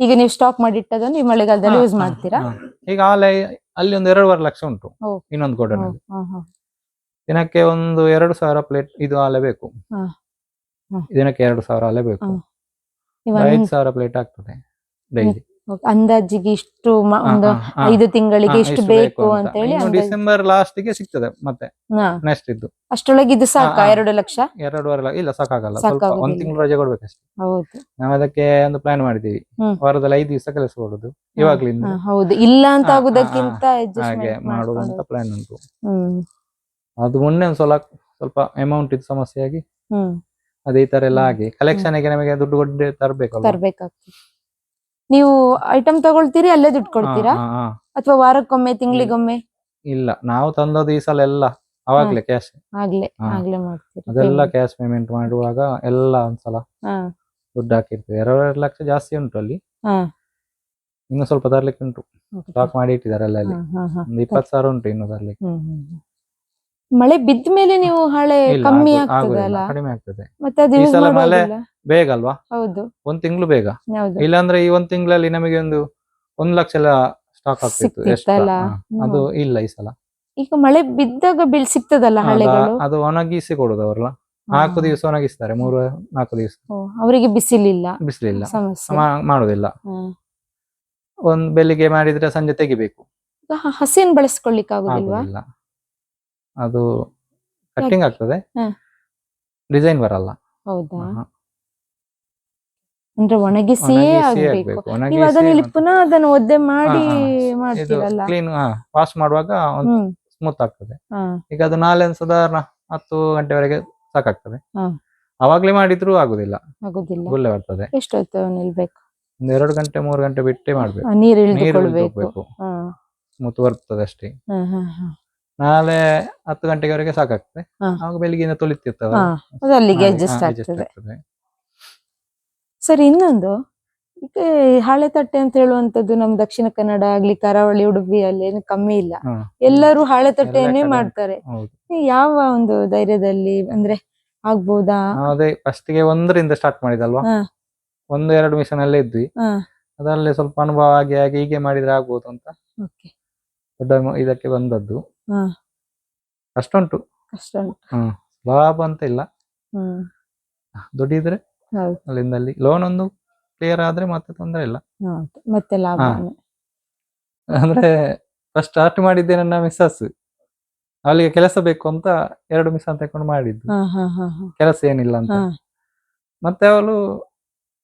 S1: ಈಗ ನೀವು ಸ್ಟಾಕ್ ಮಾಡಿಟ್ಟದನ್ನು ಮಳೆಗಾಲದಲ್ಲಿ ಯೂಸ್ ಮಾಡ್ತೀರಾ.
S2: ಈಗ ಹಾಲೆ ಅಲ್ಲಿ ಒಂದು ಎರಡೂವರೆ ಲಕ್ಷ ಉಂಟು. ಇನ್ನೊಂದು
S1: ಗೋಡನ್.
S2: ದಿನಕ್ಕೆ ಒಂದು ಎರಡು ಸಾವಿರ ಪ್ಲೇಟ್ ಇದು ಹಾಲೆ ಬೇಕು. ದಿನಕ್ಕೆ ಎರಡು ಸಾವಿರ ಹಾಲೆ ಬೇಕು. ಐದು ಸಾವಿರ ಪ್ಲೇಟ್ ಆಗ್ತದೆ ಡೈಲಿ
S1: ಅಂದಾಜಿಗೆ ಇಷ್ಟು ಒಂದು ಐದು ತಿಂಗಳಿಗೆ ಇಷ್ಟು ಬೇಕು ಅಂತ ಹೇಳಿ.
S2: ಡಿಸೆಂಬರ್ ಲಾಸ್ಟ್ಗೆ ಸಿಗ್ತದೆ ಮತ್ತೆ. ನೆಕ್ಸ್ಟ್ ಇದ್ದು.
S1: ಅಷ್ಟೊಳಗೆ ಇದು ಸಾಕ. ಎರಡು ಲಕ್ಷ?
S2: ಎರಡೂವರೆ ಲಕ್ಷ. ಇಲ್ಲ ಸಾಕಾಗಲ್ಲ. ಸ್ವಲ್ಪ. ಒಂದ್ ತಿಂಗಳು ರಜೆ ಕೊಡ್ಬೇಕಷ್ಟೇ
S1: ಹೌದು.
S2: ನಾವು ಅದಕ್ಕೆ ಒಂದು ಪ್ಲಾನ್ ಮಾಡಿದೀವಿ. ವಾರದಲ್ಲಿ ಐದು ದಿವಸ ಕೆಲಸ ಕೊಡುದು. ಇವಾಗ್ಲಿಂದ.
S1: ಹೌದು. ಇಲ್ಲ ಅಂತ ಆಗುದಕ್ಕಿಂತ
S2: ಹಾಗೆ
S1: ಮಾಡುವಂತ
S2: ಮಾಡುದು ಅಂತ ಪ್ಲಾನ್ ಉಂಟು.
S1: ಹ್ಮ್.
S2: ಅದು ಮೊನ್ನೆ ಒಂದ್ ಸಲ ಸ್ವಲ್ಪ ಅಮೌಂಟ್ ಇದು ಸಮಸ್ಯೆ ಆಗಿ ಅದೇ ಈ ತರ ಎಲ್ಲ ಆಗಿ. ಕಲೆಕ್ಷನ್ಗೆ ನಮಗೆ ದುಡ್ಡು ಕೊಟ್ಟು ತರ್ಬೇಕು
S1: ತರ್ಬೇಕಾಗ್ತದೆ. ನೀವು ಐಟಮ್ ತಗೊಳ್ತೀರಿ ಅಲ್ಲೇ ದುಡ್ಡು ಕೊಡ್ತೀರಾ. ಅಥವಾ ವಾರಕ್ಕೊಮ್ಮೆ ತಿಂಗಳಿಗೊಮ್ಮೆ?
S2: ಇಲ್ಲ ನಾವು ತಂದದ್ದು ಈ ಸಲ ಎಲ್ಲ ಅವಾಗ್ಲೇ ಕ್ಯಾಶ್
S1: ಆಗ್ಲೇ. ಆಗ್ಲೇ ಮಾಡ್ತೀರಿ
S2: ಅದೆಲ್ಲ ಕ್ಯಾಶ್ ಪೇಮೆಂಟ್ ಮಾಡುವಾಗ ಎಲ್ಲ ಒಂದ್ಸಲ ದುಡ್ಡು ಹಾಕಿರ್ತೀವಿ. ಎರಡೆರಡು ಲಕ್ಷ ಜಾಸ್ತಿ ಉಂಟು ಅಲ್ಲಿ. ಇನ್ನು ಸ್ವಲ್ಪ ತರ್ಲಿಕ್ಕೆ ಉಂಟು? ಸ್ಟಾಕ್ ಮಾಡಿ ಇಟ್ಟಿದ್ದಾರೆ ಅಲ್ಲ ಇಪ್ಪತ್ತು ಸಾವಿರ ಉಂಟು ಇನ್ನು ತರ್ಲಿಕ್ಕೆ.
S1: ಮಳೆ ಬಿದ್ದ ಮೇಲೆ ನೀವು ಹಳೆ
S2: ಇಲ್ಲ,
S1: ಕಮ್ಮಿ
S2: ಆಗು- ಆಗುದಿಲ್ಲ,
S1: ಆಗ್ತದಲ್ಲ
S2: ಕಡಿಮೆ ಆಗ್ತದೆ.
S1: ಮತ್ತೆ ಅದು
S2: ಈ
S1: ಯೂಸ್
S2: ಸಲ ಮಳೆ
S1: ಮಾಡೋದಿಲ್ಲ
S2: ಬೇಗ ಅಲ್ವಾ?
S1: ಹೌದು.
S2: ಒಂದ್ ತಿಂಗಳು ಬೇಗ.
S1: ಹೌದು.
S2: ಇಲ್ಲಾಂದ್ರೆ ಈ ಒಂದ್ ತಿಂಗಳಲ್ಲಿ ನಮಗೆ ಒಂದು ಒಂದ್ ಲಕ್ಷ ಎಲ್ಲ ಸ್ಟಾಕ್ ಆಗ್ತಿತ್ತು extra.
S1: ಸಿಕ್ತಿತ್ತಲ್ಲ?
S2: ಹಾ, ಅದು ಇಲ್ಲ ಈ ಸಲ.
S1: ಈಗ ಮಳೆ ಬಿದ್ದಾಗ ಬಿಲ್ ಸಿಗ್ತದಲ್ಲ? ಹಳೆಗಳು?
S2: ಅದು ಒಣಗಿಸಿ ಕೊಡುದು ಅವ್ರಲ್ಲ. ನಾಲ್ಕು ದಿವಸ ಒಣಗಿಸ್ತಾರೆ ಮೂರು ನಾಲ್ಕು ದಿವಸ.
S1: ಓ, ಅವರಿಗೆ ಬಿಸಿಲಿಲ್ಲ?
S2: ಬಿಸಿಲಿಲ್ಲ.
S1: ಸಮಸ್ಯೆ.
S2: ಮಾಡುದಿಲ್ಲ. ಒಂದ್ ಬೆಳಿಗ್ಗೆ ಮಾಡಿದ್ರೆ ಸಂಜೆ ತೆಗಿಬೇಕು.
S1: ಈಗ ಹ- ಹಸಿನ್ ಬಳಸ್ಕೊಳ್ಲಿಕ್ಕೆ ಆಗುದಿಲ್ವಾ
S2: ಆಗುದಿಲ್ಲ. ಅದು ಕಟ್ಟಿಂಗ್ ಆಗ್ತದೆ.
S1: ಹಾ.
S2: ಡಿಸೈನ್ ಬರಲ್ಲ.
S1: ಹೌದಾ. ಅಂದ್ರೆ ಒಣಗಿಸಿಯೇ
S2: ಒಣಗಿಸಿ
S1: ಆಗ್ಬೇಕು.
S2: ಆಗ್ಬೇಕು.
S1: ನೀವು ಅದನ್ನ ಇಲ್ಲಿ ಪುನಃ ಅದನ್ನು ಒದ್ದೆ ಮಾಡಿ
S2: ಹಾ, ಹಾ.
S1: ಮಾಡ್ತೀರಲ್ಲ
S2: ಕ್ಲೀನ್ ವಾಶ್ ಮಾಡುವಾಗ
S1: ಹ್ಮ್.
S2: ಸ್ಮೂತ್ ಆಗ್ತದೆ.
S1: ಹಾ.
S2: ಈಗ ಅದು ನಾಳೆ ಸಾಧಾರಣ ಹತ್ತು ಗಂಟೆವರೆಗೆ ಸಾಕಾಗ್ತದೆ.
S1: ಹಾ.
S2: ಅವಾಗ್ಲೇ ಮಾಡಿದ್ರು ಆಗುದಿಲ್ಲ.
S1: ಆಗುದಿಲ್ಲ.
S2: ಗುಳ್ಳೆ ಬರ್ತದೆ.
S1: ಎಷ್ಟೊತ್ತು ನಿಲ್ಬೇಕು?
S2: ಒಂದ್ ಎರಡು ಗಂಟೆ ಮೂರು ಗಂಟೆ ಬಿಟ್ಟೆ ಮಾಡ್ಬೇಕು.
S1: ಆ, ನೀರ್
S2: ನೀರು
S1: ಇಳಿದುಕೊಳ್ಬೇಕು.
S2: ಹೋಗ್ಬೇಕು.
S1: ಹಾ.
S2: ಸ್ಮೂತ್ ಬರ್ತದೆ ಅಷ್ಟೇ
S1: ಹಾ ಹಾ ಹಾ.
S2: ನಾಳೆ ಹತ್ತು ಗಂಟೆವರೆಗೆ ಸಾಕಾಗ್ತದೆ.
S1: ಹಾ.
S2: ಅವಾಗ ಬೆಳಿಗ್ಗೆಯಿಂದ ತೊಳಿತಿರ್ತವೆ
S1: ಹಾ ಅದು ಅಲ್ಲಿಗೆ ಅಡ್ಜಸ್ಟ್ ಆಗ್ತದೆ. ಸರ್ ಇನ್ನೊಂದು. ಈಗ ಈ ಹಾಳೆ ತಟ್ಟೆ ಅಂತ ಹೇಳುವಂತದ್ದು ನಮ್ ದಕ್ಷಿಣ ಕನ್ನಡ ಆಗ್ಲಿ ಕರಾವಳಿ ಉಡುಪಿ ಅಲ್ಲಿ ಏನು ಕಮ್ಮಿ ಇಲ್ಲ. ಎಲ್ಲರೂ ಹಳೆ ತಟ್ಟೆಯನ್ನೇ
S2: ಕಡೆ
S1: ಮಾಡ್ತಾರೆ.
S2: ಹೌದು.
S1: ಯಾವ ಒಂದು ಧೈರ್ಯದಲ್ಲಿ ಅಂದ್ರೆ ಆಗ್ಬೋದಾ?
S2: ನಾವು ಅದೇ ಫಸ್ಟ್ಗೆ ಒಂದರಿಂದ ಸ್ಟಾರ್ಟ್ ಮಾಡಿದಲ್ವಾ?
S1: ಹಾ.
S2: ಒಂದು ಎರಡು ಮಿಷನ್ ಅಲ್ಲೇ ಇದ್ವಿ.
S1: ಹಾ.
S2: ಅದರಲ್ಲಿ ಸ್ವಲ್ಪ ಅನುಭವ ಆಗಿ ಆಗಿ ಹೀಗೆ ಮಾಡಿದ್ರೆ ಆಗ್ಬೋದು ಅಂತ. ದೊಡ್ಡ ಮ- ಇದಕ್ಕೆ ಬಂದದ್ದು. ಅಷ್ಟುಂಟು.
S1: ಕಷ್ಟ ಉಂಟು
S2: ಲಾಭ ಅಂತ ಇಲ್ಲ.
S1: ಹ್ಮ್
S2: ದುಡಿದ್ರೆ
S1: ಹೌದು.
S2: ಅಲ್ಲಿಂದ ಅಲ್ಲಿ ಲೋನ್ ಒಂದು ಕ್ಲಿಯರ್ ಆದ್ರೆ ಮತ್ತೆ ತೊಂದರೆ ಇಲ್ಲ.
S1: ಹೌದು ಮತ್ತೆ ಲಾಭ
S2: ಹಾ. ಅಂದ್ರೆ ಫಸ್ಟ್ ಸ್ಟಾರ್ಟ್ ಮಾಡಿದ್ದೆ ನನ್ನ ಮಿಸ್ಸಸ್ ಅವಳಿಗೆ ಕೆಲಸ ಬೇಕು ಅಂತ ಎರಡು ಮಿಸ್ ಅಂತ ತಕೊಂಡು ಮಾಡಿದ್ದು.
S1: ಹಾ ಹಾ ಹಾ ಹಾ.
S2: ಕೆಲಸ ಏನಿಲ್ಲ ಅಂತ.
S1: ಹಾ.
S2: ಮತ್ತೆ ಅವಳು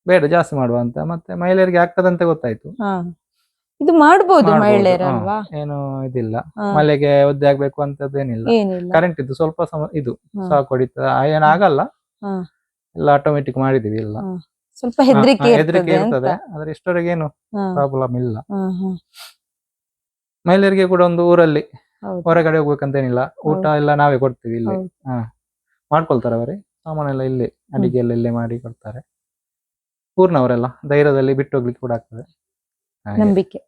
S2: ಬೇಡ ಜಾಸ್ತಿ ಮಾಡುವ ಅಂತ. ಮತ್ತೆ ಮಹಿಳೆಯರಿಗೆ ಆಗ್ತದಂತ ಗೊತ್ತಾಯ್ತು.
S1: ಹಾ. ಇದು
S2: ಮಾಡಬಹುದು.
S1: ಮಹಿಳೆಯರಲ್ವಾ?
S2: ಏನು ಇದಿಲ್ಲ.
S1: ಮಲೆಗೆ
S2: ಮಳೆಗೆ ಒದ್ದೆ ಆಗ್ಬೇಕು ಅಂತದ್ದು
S1: ಏನಿಲ್ಲ.
S2: ಕರೆಂಟ್ ಇದು ಸ್ವಲ್ಪ ಸಮ ಇದು
S1: ಹಾ.
S2: ಸಾಕು ಹೊಡಿತದ. ಏನಾಗಲ್ಲ
S1: ಹಾ.
S2: ಎಲ್ಲ ಆಟೋಮೆಟಿಕ್ ಮಾಡಿದೀವಿ ಇಲ್ಲ
S1: ಸ್ವಲ್ಪ ಹೆದರಿಕೆ
S2: ಹೆದರಿಕೆ
S1: ಇರ್ತದೆ. ಅಂತ.
S2: ಇರ್ತದೆ ಆದ್ರೆ ಇಷ್ಟವರೆಗೆ ಏನು
S1: ಹಾ,
S2: ಪ್ರಾಬ್ಲಮ್ ಇಲ್ಲ.
S1: ಹಾ, ಹಾ.
S2: ಮಹಿಳೆಯರಿಗೆ ಕೂಡ ಒಂದು ಊರಲ್ಲಿ
S1: ಹೌದು.
S2: ಹೊರಗಡೆ ಹೋಗ್ಬೇಕಂತೇನಿಲ್ಲ. ಊಟ ಎಲ್ಲ ನಾವೇ ಕೊಡ್ತೀವಿ ಇಲ್ಲಿ.
S1: ಹೌದು.
S2: ಹಾ. ಮಾಡ್ಕೊಳ್ತಾರೆ ಅವರೇ. ಸಾಮಾನೆಲ್ಲ ಇಲ್ಲೇ ಅಡಿಗೆ ಎಲ್ಲ ಇಲ್ಲೇ ಮಾಡಿ ಕೊಡ್ತಾರೆ. ಊರ್ನವರೆಲ್ಲ ಧೈರ್ಯದಲ್ಲಿ ಬಿಟ್ಟು ಹೋಗ್ಲಿಕ್ಕೆ ಕೂಡ ಆಗ್ತದೆ.
S1: ನಂಬಿಕೆ.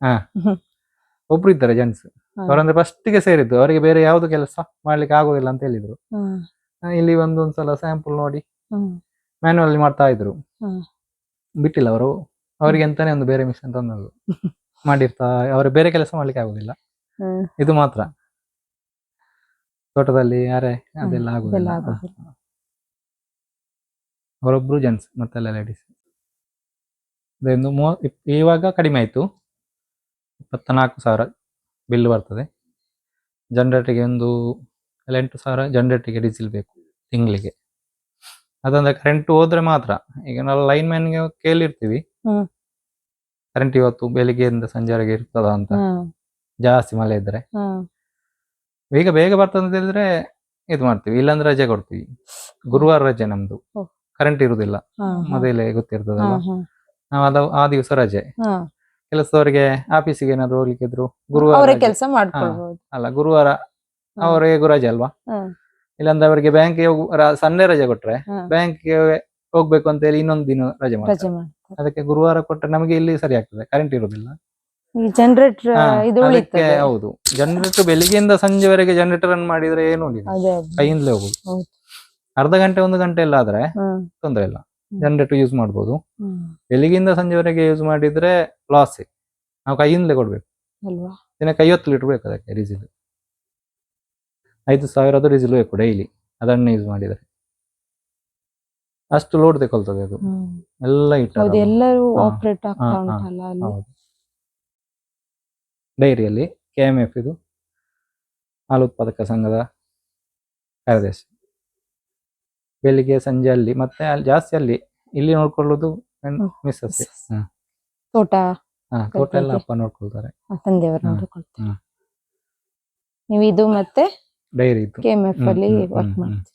S2: ಒಬ್ರು ಇದ್ದಾರೆ ಜೆಂಟ್ಸ್
S1: ಹಾ.
S2: ಅವರಂದ್ರೆ ಫಸ್ಟ್ಗೆ ಸೇರಿದ್ದು ಅವರಿಗೆ ಬೇರೆ ಯಾವ್ದು ಕೆಲಸ ಮಾಡ್ಲಿಕ್ಕೆ ಆಗೋದಿಲ್ಲ ಅಂತ ಹೇಳಿದ್ರು. ಇಲ್ಲಿ ಒಂದೊಂದ್ಸಲ ಸ್ಯಾಂಪಲ್ ನೋಡಿ ಮ್ಯಾನುವಲ್ ಮಾಡ್ತಾ ಇದ್ರು. ಬಿಟ್ಟಿಲ್ಲ ಅವರು. ಅವರಿಗೆ ಅಂತಾನೆ ಒಂದು ಬೇರೆ ಮಿಷನ್ ತಂದದ್ದು. <laughs> ಮಾಡಿರ್ತಾ ಅವ್ರ ಬೇರೆ ಕೆಲಸ ಮಾಡ್ಲಿಕ್ಕೆ ಆಗುದಿಲ್ಲ. ಇದು ಮಾತ್ರ. ತೋಟದಲ್ಲಿ ಯಾರೇ ಅದೆಲ್ಲ ಆಗುದಿಲ್ಲ. ಅವರೊಬ್ರು ಜೆಂಟ್ಸ್ ಮತ್ತೆಲ್ಲ ಲೇಡೀಸ್ ಅದೊಂದು ಮೂವ ಇವಾಗ ಕಡಿಮೆ ಆಯಿತು. ಇಪ್ಪತ್ತ ಸಾವಿರ ಬಿಲ್ ಬರ್ತದೆ. ಜನರೇಟ್ರಿಗೆ ಒಂದು ಎಂಟು ಸಾವಿರ ಜನರೇಟ್ರಿಗೆ ಡೀಸೆಲ್ ಬೇಕು ತಿಂಗಳಿಗೆ. ಅದಂದ್ರೆ ಕರೆಂಟ್ ಹೋದ್ರೆ ಮಾತ್ರ. ಈಗ ನಾವು ಲೈನ್ ಮ್ಯಾನ್ಗೆ ಕೇಳಿರ್ತೀವಿ.
S1: ಹ್ಮ್.
S2: ಕರೆಂಟ್ ಇವತ್ತು ಬೆಳಿಗ್ಗೆಯಿಂದ ಸಂಜೆವರೆಗೆ ಇರ್ತದ ಅಂತ. ಜಾಸ್ತಿ ಮಳೆ ಇದ್ರೆ.
S1: ಬೇಗ
S2: ಈಗ ಬೇಗ ಬರ್ತದೆ ಅಂತ ಹೇಳಿದ್ರೆ ಇದು ಮಾಡ್ತೀವಿ. ಇಲ್ಲಾಂದ್ರೆ ರಜೆ ಕೊಡ್ತೀವಿ. ಗುರುವಾರ ರಜೆ ನಮ್ದು. ಕರೆಂಟ್ ಇರುದಿಲ್ಲ. ಮೊದಲೇ ಗೊತ್ತಿರ್ತದಲ್ಲ. ನಾವು ಅದ ಆ ದಿವಸ ರಜೆ. ಕೆಲಸದವರಿಗೆ ಆಫೀಸಿಗೆ ಏನಾದ್ರು ಹೋಗ್ಲಿಕ್ಕೆ ಇದ್ರು ಗುರುವಾರ
S1: ಅವರೇ
S2: ರಜೆ.
S1: ಕೆಲಸ ಮಾಡ್ಕೊಳ್ಬಹುದು
S2: ಅಲ್ಲ ಗುರುವಾರ ಅವರಿಗೆ ರಜೆ ಅಲ್ವಾ
S1: ಹ್ಮ್.
S2: ಇಲ್ಲಾಂದ್ರೆ ಅವರಿಗೆ ಬ್ಯಾಂಕ್ ಸಂಡೇ ರಜೆ ಕೊಟ್ರೆ
S1: ಹ್ಮ್.
S2: ಬ್ಯಾಂಕ್ಗೆ ಹೋಗ್ಬೇಕು ಅಂತ ಹೇಳಿ ಇನ್ನೊಂದು ದಿನ ರಜೆ ಮಾಡ್ತಾರೆ
S1: ರಜೆ ಮಾಡ್ತಾರೆ
S2: ಅದಕ್ಕೆ ಗುರುವಾರ ಕೊಟ್ರೆ ನಮಗೆ ಇಲ್ಲಿ ಸರಿ ಆಗ್ತದೆ ಕರೆಂಟ್ ಇರುದಿಲ್ಲ
S1: ಈ ಜನರೇಟರ್
S2: ಹಾ,
S1: ಇದು
S2: ಅದಕ್ಕೆ
S1: ಉಳಿತದೆ
S2: ಹೌದು ಜನರೇಟರ್ ಬೆಳಿಗ್ಗೆಯಿಂದ ಸಂಜೆವರೆಗೆ ಜನರೇಟರ್ ರನ್ ಮಾಡಿದ್ರೆ ಏನು ಉಳಿಲ್ಲ
S1: ಅದೇ ಅದೇ.
S2: ಕೈಯಿಂದಲೇ ಹೋಗುದು
S1: ಹೌದು.
S2: ಅರ್ಧ ಗಂಟೆ ಒಂದು ಗಂಟೆ ಎಲ್ಲ ಆದ್ರೆ
S1: ಹ್ಮ್,
S2: ತೊಂದರೆ ಇಲ್ಲ. ಜನರೇಟರ್ ಯೂಸ್ ಮಾಡ್ಬೋದು. ಬೆಳಿಗ್ಗೆಯಿಂದ ಸಂಜೆವರೆಗೆ ಯೂಸ್ ಮಾಡಿದ್ರೆ ಲಾಸ್ ನಾವು ಕೈಯಿಂದಲೇ ಕೊಡ್ಬೇಕು. ದಿನಕ್ಕೆ ಐವತ್ತು ಲೀಟರ್ ಬೇಕು ಅದಕ್ಕೆ ಡೀಸೆಲ್ ಐದು ಸಾವಿರದ ಡೀಸೆಲ್ ಬೇಕು ಡೈಲಿ ಅದನ್ನ ಯೂಸ್ ಮಾಡಿದರೆ. ಅಷ್ಟು ಲೋಡ್ ತಗೊಳ್ತದೆ ಅದು. ಎಲ್ಲ ಇಟ್ಟು
S1: ಎಲ್ಲರೂ ಆಪರೇಟ್
S2: ಡೈರಿಯಲ್ಲಿ ಕೆ ಎಂ ಎಫ್ ಇದು ಹಾಲು ಉತ್ಪಾದಕ ಸಂಘದ ಕಾರ್ಯದರ್ಶಿ. ಬೆಳಿಗ್ಗೆ ಸಂಜೆ ಅಲ್ಲಿ ಮತ್ತೆ ಅಲ್ಲಿ ಜಾಸ್ತಿ ಅಲ್ಲಿ ಇಲ್ಲಿ ನೋಡ್ಕೊಳ್ಳೋದು
S1: ಮಿಸ್
S2: ಮಿಸ್ಸಸ್
S1: ತೋಟ.
S2: ಹಾ ತೋಟ ಎಲ್ಲ. ಅಪ್ಪ ನೋಡ್ಕೊಳ್ತಾರೆ.
S1: ಆ ತಂದೆಯವರು
S2: ಹಾ,
S1: ನೋಡಿಕೊಳ್ತಾರೆ.
S2: ಹಾ.
S1: ನೀವು ಇದು ಮತ್ತೆ
S2: ಡೈರಿ ಇತ್ತು
S1: ಕೆಎಂಎಫ್
S2: ಹ್ಮ್,
S1: ಅಲ್ಲಿ
S2: ಹ್ಮ್,
S1: ವರ್ಕ್
S2: ಹ್ಮ್, ಹ್ಮ್.
S1: ಮಾಡ್ತೀರಿ.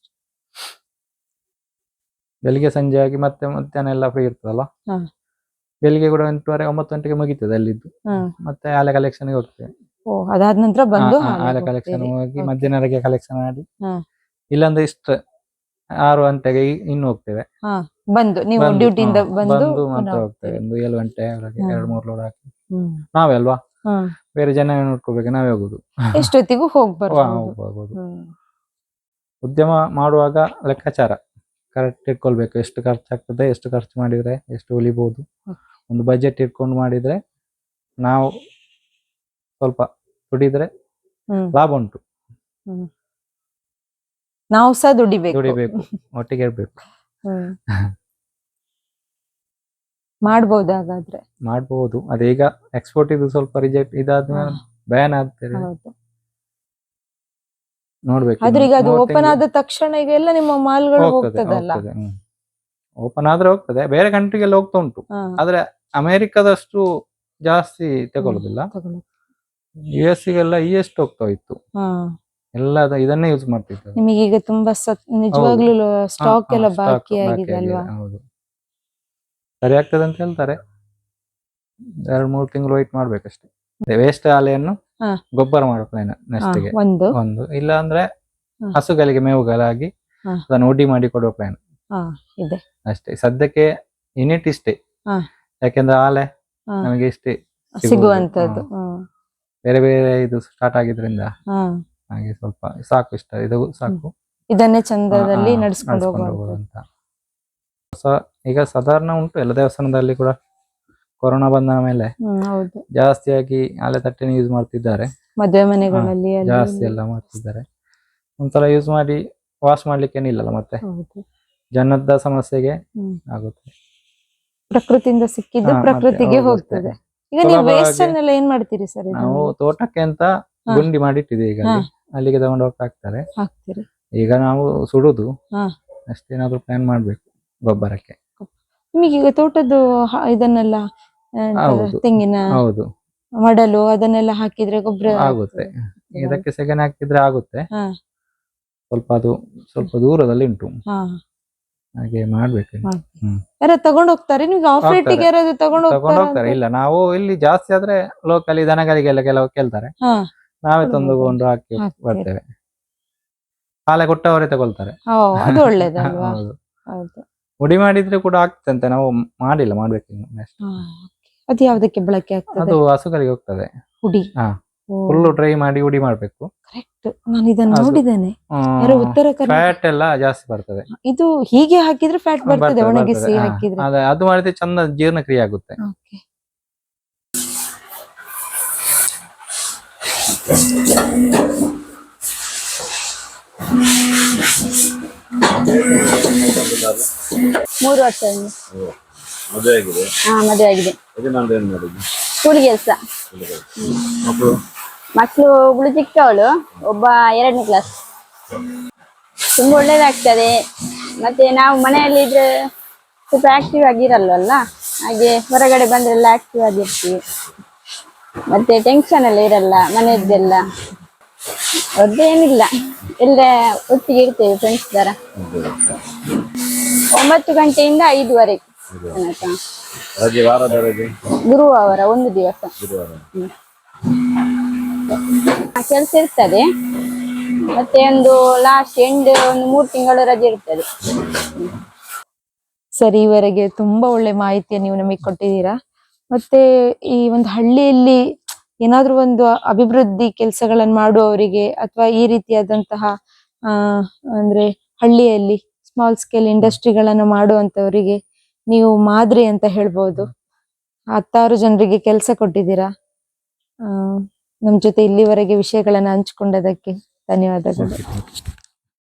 S2: ಬೆಳಿಗ್ಗೆ ಸಂಜೆ ಆಗಿ ಮತ್ತೆ ಮಧ್ಯಾಹ್ನ ಎಲ್ಲ ಫ್ರೀ ಇರ್ತದಲ್ಲ?
S1: ಹಾ.
S2: ಬೆಳಿಗ್ಗೆ ಕೂಡ ಎಂಟುವರೆ ಒಂಬತ್ತು ಗಂಟೆಗೆ ಮುಗೀತದೆ ಅಲ್ಲಿದ್ದು. ಮತ್ತೆ ಆಲೆ ಕಲೆಕ್ಷನ್ಗೆ ಹೋಗ್ತೇವೆ.
S1: ಓ ಅದಾದ ನಂತರ ಬಂದು
S2: ಆಲೆ ಕಲೆಕ್ಷನ್. ಹೋಗಿ
S1: ಮಧ್ಯಾಹ್ನ
S2: ಮಧ್ಯಾಹ್ನವರೆಗೆ ಕಲೆಕ್ಷನ್ ಮಾಡಿ.
S1: ಹಾ.
S2: ಇಲ್ಲಾಂದ್ರೆ ಇಷ್ಟ. ಆರು ಗಂಟೆಗೆ ಇನ್ನು ಹೋಗ್ತೇವೆ
S1: ಬಂದು ನೀವು
S2: ಬಂದು,
S1: ಡ್ಯೂಟಿಯಿಂದ
S2: ಹಾ,
S1: ಬಂದು
S2: ಬಂದು
S1: ಪುನಃ
S2: ಹೋಗ್ತೇವೆ. ಒಂದು ಏಳು ಗಂಟೆ ಒಳಗೆ
S1: ಹ್ಮ್.
S2: ಎರಡು ಮೂರು ಲೋಡ್ ಹಾಕಿ
S1: ಹ್ಮ್.
S2: ನಾವೇ ಅಲ್ವಾ
S1: ಹ್ಮ್.
S2: ಬೇರೆ ಜನ ನೋಡ್ಕೋಬೇಕು ನಾವೇ ಹೋಗುದು
S1: ಎಷ್ಟೊತ್ತಿಗೂ ಹೋಗ್
S2: ವಾ,
S1: ಬರ್ಬೋದು
S2: ಹೋಗ್ಬೋದು.
S1: ಹ್ಮ್.
S2: ಉದ್ಯಮ ಮಾಡುವಾಗ ಲೆಕ್ಕಾಚಾರ ಕರೆಕ್ಟ್ ಇಟ್ಕೊಳ್ಬೇಕು ಎಷ್ಟು ಖರ್ಚಾಗ್ತದೆ ಎಷ್ಟು ಖರ್ಚು ಮಾಡಿದ್ರೆ ಎಷ್ಟು ಉಳಿಬಹುದು ಒಂದು ಬಜೆಟ್ ಇಟ್ಕೊಂಡು ಮಾಡಿದ್ರೆ ನಾವು ಸ್ವಲ್ಪ ದುಡಿದ್ರೆ
S1: ಹ್ಮ್.
S2: ಲಾಭ ಉಂಟು
S1: ನಾವು ಸಹ ದುಡಿಬೇಕು.
S2: ದುಡಿಬೇಕು. <laughs> ಒಟ್ಟಿಗೆ ಇರ್ಬೇಕು. <laughs>
S1: ಮಾಡ್ಬೋದು ಹಾಗಾದ್ರೆ.
S2: ಮಾಡ್ಬೋದು. ಅದೀಗ ಎಕ್ಸ್ಪೋರ್ಟ್ ಇದು ಸ್ವಲ್ಪ ರಿಜೆಕ್ಟ್ ಇದಾದ್ಮೇಲೆ ಬ್ಯಾನ್ ಆಗ್ತದೆ.
S1: ಹೌದು.
S2: ನೋಡ್ಬೇಕು
S1: ಆದ್ರೆ ಈಗ ಅದು ಓಪನ್ ಆದ ತಕ್ಷಣ ಈಗ ಎಲ್ಲ ನಿಮ್ಮ ಮಾಲ್ಗಳು ಹೋಗ್ತದಲ್ಲ?
S2: ಓಪನ್ ಆದ್ರೆ ಹೋಗ್ತದೆ. ಬೇರೆ ಕಂಟ್ರಿಗೆಲ್ಲ ಹೋಗ್ತಾ ಉಂಟು. ಆದ್ರೆ ಅಮೆರಿಕದಷ್ಟು ಜಾಸ್ತಿ ತಗೊಳ್ಳೋದಿಲ್ಲ.
S1: ತಗೊಳ್ಳಿ.
S2: ಯು ಎಸ್ ಗೆಲ್ಲ ಎಷ್ಟು ಹೋಗ್ತಾ ಇತ್ತು. ಎಲ್ಲ ಇದನ್ನೇ ಯೂಸ್ ಮಾಡ್ತಿತ್ತು
S1: ನಿಮಗೆ ಈಗ ತುಂಬಾ ನಿಜವಾಗ್ಲೂ ಸ್ಟಾಕ್ ಎಲ್ಲ ಬಾಕಿ ಆಗಿದೆ ಅಲ್ವಾ?
S2: ಹೌದು. ಸರಿ ಆಗ್ತದೆ ಅಂತ ಹೇಳ್ತಾರೆ. ಎರಡು ಮೂರು ತಿಂಗಳು ವೈಟ್ ಮಾಡ್ಬೇಕಷ್ಟೇ. ವೇಸ್ಟ್ ಹಾಲೆಯನ್ನು
S1: ಹಾ.
S2: ಗೊಬ್ಬರ ಮಾಡೋ ಪ್ಲಾನ್ ನೆಕ್ಸ್ಟ್ಗೆ
S1: ಒಂದು.
S2: ಒಂದು. ಇಲ್ಲ ಅಂದ್ರೆ ಹಸುಗಳಿಗೆ ಮೇವುಗಳಾಗಿ. ಅದನ್ನು ಒಡಿ ಮಾಡಿ ಕೊಡುವ ಪ್ಲಾನ್
S1: ಇದೆ.
S2: ಅಷ್ಟೇ. ಸದ್ಯಕ್ಕೆ ಯೂನಿಟ್ ಇಷ್ಟೇ. ಯಾಕೆಂದ್ರೆ ಆಲೆ ನಮಗೆ ಇಷ್ಟೇ.
S1: ಸಿಗುವಂತದ್ದು.
S2: ಬೇರೆ ಬೇರೆ ಇದು ಸ್ಟಾರ್ಟ್ ಆಗಿದ್ರಿಂದ. ಹಾಗೆ ಸ್ವಲ್ಪ ಸಾಕು ಇಷ್ಟ ಇದು ಸಾಕು.
S1: ಇದನ್ನೇ ಚಂದದಲ್ಲಿ ನಡೆಸ್ಕೊಂಡು
S2: ಹೋಗುವಂತ. ಈಗ ಸಾಧಾರಣ ಉಂಟು ಎಲ್ಲ ದೇವಸ್ಥಾನದಲ್ಲಿ ಕೂಡ ಕೊರೋನಾ ಬಂದ ಮೇಲೆ ಜಾಸ್ತಿಯಾಗಿ ಆಲೆ ತಟ್ಟೆನ ಯೂಸ್ ಮಾಡ್ತಿದ್ದಾರೆ.
S1: ಮದುವೆ ಮನೆಗಳಲ್ಲಿ
S2: ಜಾಸ್ತಿ. ಎಲ್ಲ ಮಾಡ್ತಿದ್ದಾರೆ. ಒಂದ್ಸಲ ಯೂಸ್ ಮಾಡಿ ವಾಶ್ ಮಾಡ್ಲಿಕ್ಕೆ ಏನಿಲ್ಲಲ್ಲ ಮತ್ತೆ? ಜನದ ಸಮಸ್ಯೆಗೆ ಆಗುತ್ತೆ.
S1: ಪ್ರಕೃತಿಯಿಂದ ಸಿಕ್ಕಿದ್ದು ಪ್ರಕೃತಿಗೆ ಹೋಗ್ತದೆ. ಈಗ ನೀವು ವೇಸ್ಟ್ ಏನ್ ಮಾಡ್ತೀರಿ ಸರ್
S2: ನಾವು ತೋಟಕ್ಕೆ ಅಂತ. ಗುಂಡಿ ಮಾಡಿಟ್ಟಿದ್ದೀವಿ ಈಗ ಅಲ್ಲಿ. ಅಲ್ಲಿಗೆ ತಗೊಂಡು ಹೋಗಿ ಹಾಕ್ತಾರೆ
S1: ಹಾಕ್ತೀರಿ
S2: ಈಗ ನಾವು ಸುಡುದು.
S1: ಹಾ.
S2: ಅಷ್ಟೇನಾದ್ರೂ ಪ್ಲಾನ್ ಮಾಡ್ಬೇಕು ಗೊಬ್ಬರಕ್ಕೆ.
S1: ನಿಮಗೆ ಈಗ ತೋಟದ್ದು ಹ- ಇದನ್ನೆಲ್ಲ
S2: ಹೌದು.
S1: ತೆಂಗಿನ
S2: ಹೌದು.
S1: ಮಡಲು ಅದನ್ನೆಲ್ಲ ಹಾಕಿದ್ರೆ ಗೊಬ್ಬರ
S2: ಆಗುತ್ತೆ. ಇದಕ್ಕೆ ಸೆಗಣಿ ಹಾಕಿದ್ರೆ ಆಗುತ್ತೆ.
S1: ಹಾ.
S2: ಸ್ವಲ್ಪ ಅದು ಸ್ವಲ್ಪ ದೂರದಲ್ಲಿ ಉಂಟು.
S1: ಹಾ.
S2: ಹಾಗೆ ಮಾಡ್ಬೇಕು.
S1: ಯಾರ ತಗೊಂಡ್ ಹೋಗ್ತಾರೆ? ನಿಮ್ಗೆ ಆಫ್
S2: ಹೋಗ್ತಾರೆ.
S1: ರೇಟಿಗೆ ಯಾರಾದ್ರೂ ತಗೊಂಡ್
S2: ತಗೊಂಡು ಹೋಗ್ತಾರೆ.
S1: ಹೋಗ್ತಾರೆ
S2: ಇಲ್ಲ ನಾವು ಇಲ್ಲಿ ಜಾಸ್ತಿ ಆದ್ರೆ ಲೋಕಲಿ ದನಗಳಿಗೆಲ್ಲ ಕೆಲವು ಕೇಳ್ತಾರೆ.
S1: ಹಾ.
S2: ನಾವೇ ತಂದುಕೊಂಡು ಹಾಕಿ. ಬರ್ತೇವೆ. ಹಾಲೆ ಕೊಟ್ಟವರೇ ತಗೊಳ್ತಾರೆ.
S1: ಓ ಅದು ಒಳ್ಳೇದಲ್ವಾ? <laughs>
S2: ಹೌದು.
S1: ಹೌದು.
S2: ಮುಡಿ ಮಾಡಿದ್ರೆ ಕೂಡ ಆಗ್ತಂತೆ. ನಾವು ಮಾಡಿಲ್ಲ ಮಾಡ್ಬೇಕು ಇನ್ನು next.
S1: ಹಾ, okay. ಅದು ಯಾವ್ದಕ್ಕೆ ಬಳಕೆ ಆಗ್ತದೆ?
S2: ಅದು ಹಸುಗಳಿಗೆ ಹೋಗ್ತದೆ.
S1: ಹುಡಿ
S2: ಹಾ. ಫುಲ್ ಡ್ರೈ ಮಾಡಿ ಹುಡಿ ಮಾಡ್ಬೇಕು.
S1: ಕರೆಕ್ಟ್ ನಾನು ಇದನ್ನ
S2: ಅದು-
S1: ನೋಡಿದ್ದೇನೆ. ಯಾರೋ ಉತ್ತರ ಕರ್ನಾಟಕ
S2: ಫ್ಯಾಟ್ ಎಲ್ಲ ಜಾಸ್ತಿ ಬರ್ತದೆ.
S1: ಇದು ಹೀಗೆ ಹಾಕಿದ್ರೆ ಫ್ಯಾಟ್ ಬರ್ತದೆ
S2: ಬರ್ತದೆ,
S1: ಒಣಗಿಸಿ
S2: ಬರ್ತದೆ. ಹಾ.
S1: ಹಾಕಿದ್ರೆ.
S2: ಅದೇ ಅದು ಮಾಡಿದ್ರೆ ಚಂದ ಜೀರ್ಣಕ್ರಿಯೆ ಆಗುತ್ತೆ.
S1: ಓಕೆ
S3: ಮೂರು ವರ್ಷ
S4: ಮದುವೆ ಆಗಿದೆ?
S3: ಹಾ ಮದುವೆ ಆಗಿದೆ.
S4: ಯಜಮಾನ್ರು ಏನ್
S3: ಸ್ಕೂಲ್ ಕೆಲಸ.
S4: ಮಕ್ಕಳು?
S3: ಮಕ್ಕಳು ಒಬ್ಳು ಚಿಕ್ಕವಳು ಒಬ್ಬ ಎರಡನೇ ಕ್ಲಾಸ್ ತುಂಬಾ ಒಳ್ಳೇದಾಗ್ತದೆ. ಮತ್ತೆ ನಾವು ಮನೆಯಲ್ಲಿ ಇದ್ರೆ ಸ್ವಲ್ಪ ಆಕ್ಟಿವ್ ಆಗಿರಲ್ವಲ್ಲ? ಹಾಗೆ ಹೊರಗಡೆ ಬಂದ್ರೆಲ್ಲ ಆಕ್ಟಿವ್ ಆಗಿರ್ತೀವಿ. ಮತ್ತೆ ಟೆನ್ಷನ್ ಎಲ್ಲ ಇರಲ್ಲ ಮನೆಯದ್ದೆಲ್ಲ. ಅದೇನಿಲ್ಲ ಎಲ್ಲ ಒಟ್ಟಿಗೆ ಇರ್ತೇವೆ ಫ್ರೆಂಡ್ಸ್ ತರ. ಒಂಬತ್ತು ಗಂಟೆಯಿಂದ ಐದುವರೆಗೆ ತನಕ.
S4: ರಜೆ ವಾರದ ರಜೆ?
S3: ಗುರುವಾರ ಒಂದು ದಿವಸ.
S4: ಗುರುವಾರ.
S3: ಕೆಲಸ ಇರ್ತದೆ. ಮತ್ತೆ ಒಂದು ಲಾಸ್ಟ್ ಎಂಡ್ ಒಂದು ಮೂರು ತಿಂಗಳು ರಜೆ ಇರ್ತದೆ.
S1: ಸರಿ ಈವರೆಗೆ ತುಂಬಾ ಒಳ್ಳೆ ಮಾಹಿತಿಯನ್ನು ನೀವು ನಮಗೆ ಕೊಟ್ಟಿದ್ದೀರಾ. ಮತ್ತೆ ಈ ಒಂದು ಹಳ್ಳಿಯಲ್ಲಿ ಏನಾದ್ರು ಒಂದು ಅಭಿವೃದ್ಧಿ ಕೆಲಸಗಳನ್ನು ಮಾಡುವವರಿಗೆ ಅಥವಾ ಈ ರೀತಿಯಾದಂತಹ, ಆ, ಅಂದ್ರೆ ಹಳ್ಳಿಯಲ್ಲಿ ಸ್ಮಾಲ್ ಸ್ಕೇಲ್ ಇಂಡಸ್ಟ್ರಿಗಳನ್ನು ಮಾಡುವಂತವರಿಗೆ ನೀವು ಮಾದರಿ ಅಂತ ಹೇಳ್ಬೋದು. ಹತ್ತಾರು ಜನರಿಗೆ ಕೆಲಸ ಕೊಟ್ಟಿದ್ದೀರಾ? ನಮ್ಮ ನಮ್ ಜೊತೆ ಇಲ್ಲಿವರೆಗೆ ವಿಷಯಗಳನ್ನು ಹಂಚಿಕೊಂಡದಕ್ಕೆ ಧನ್ಯವಾದಗಳು.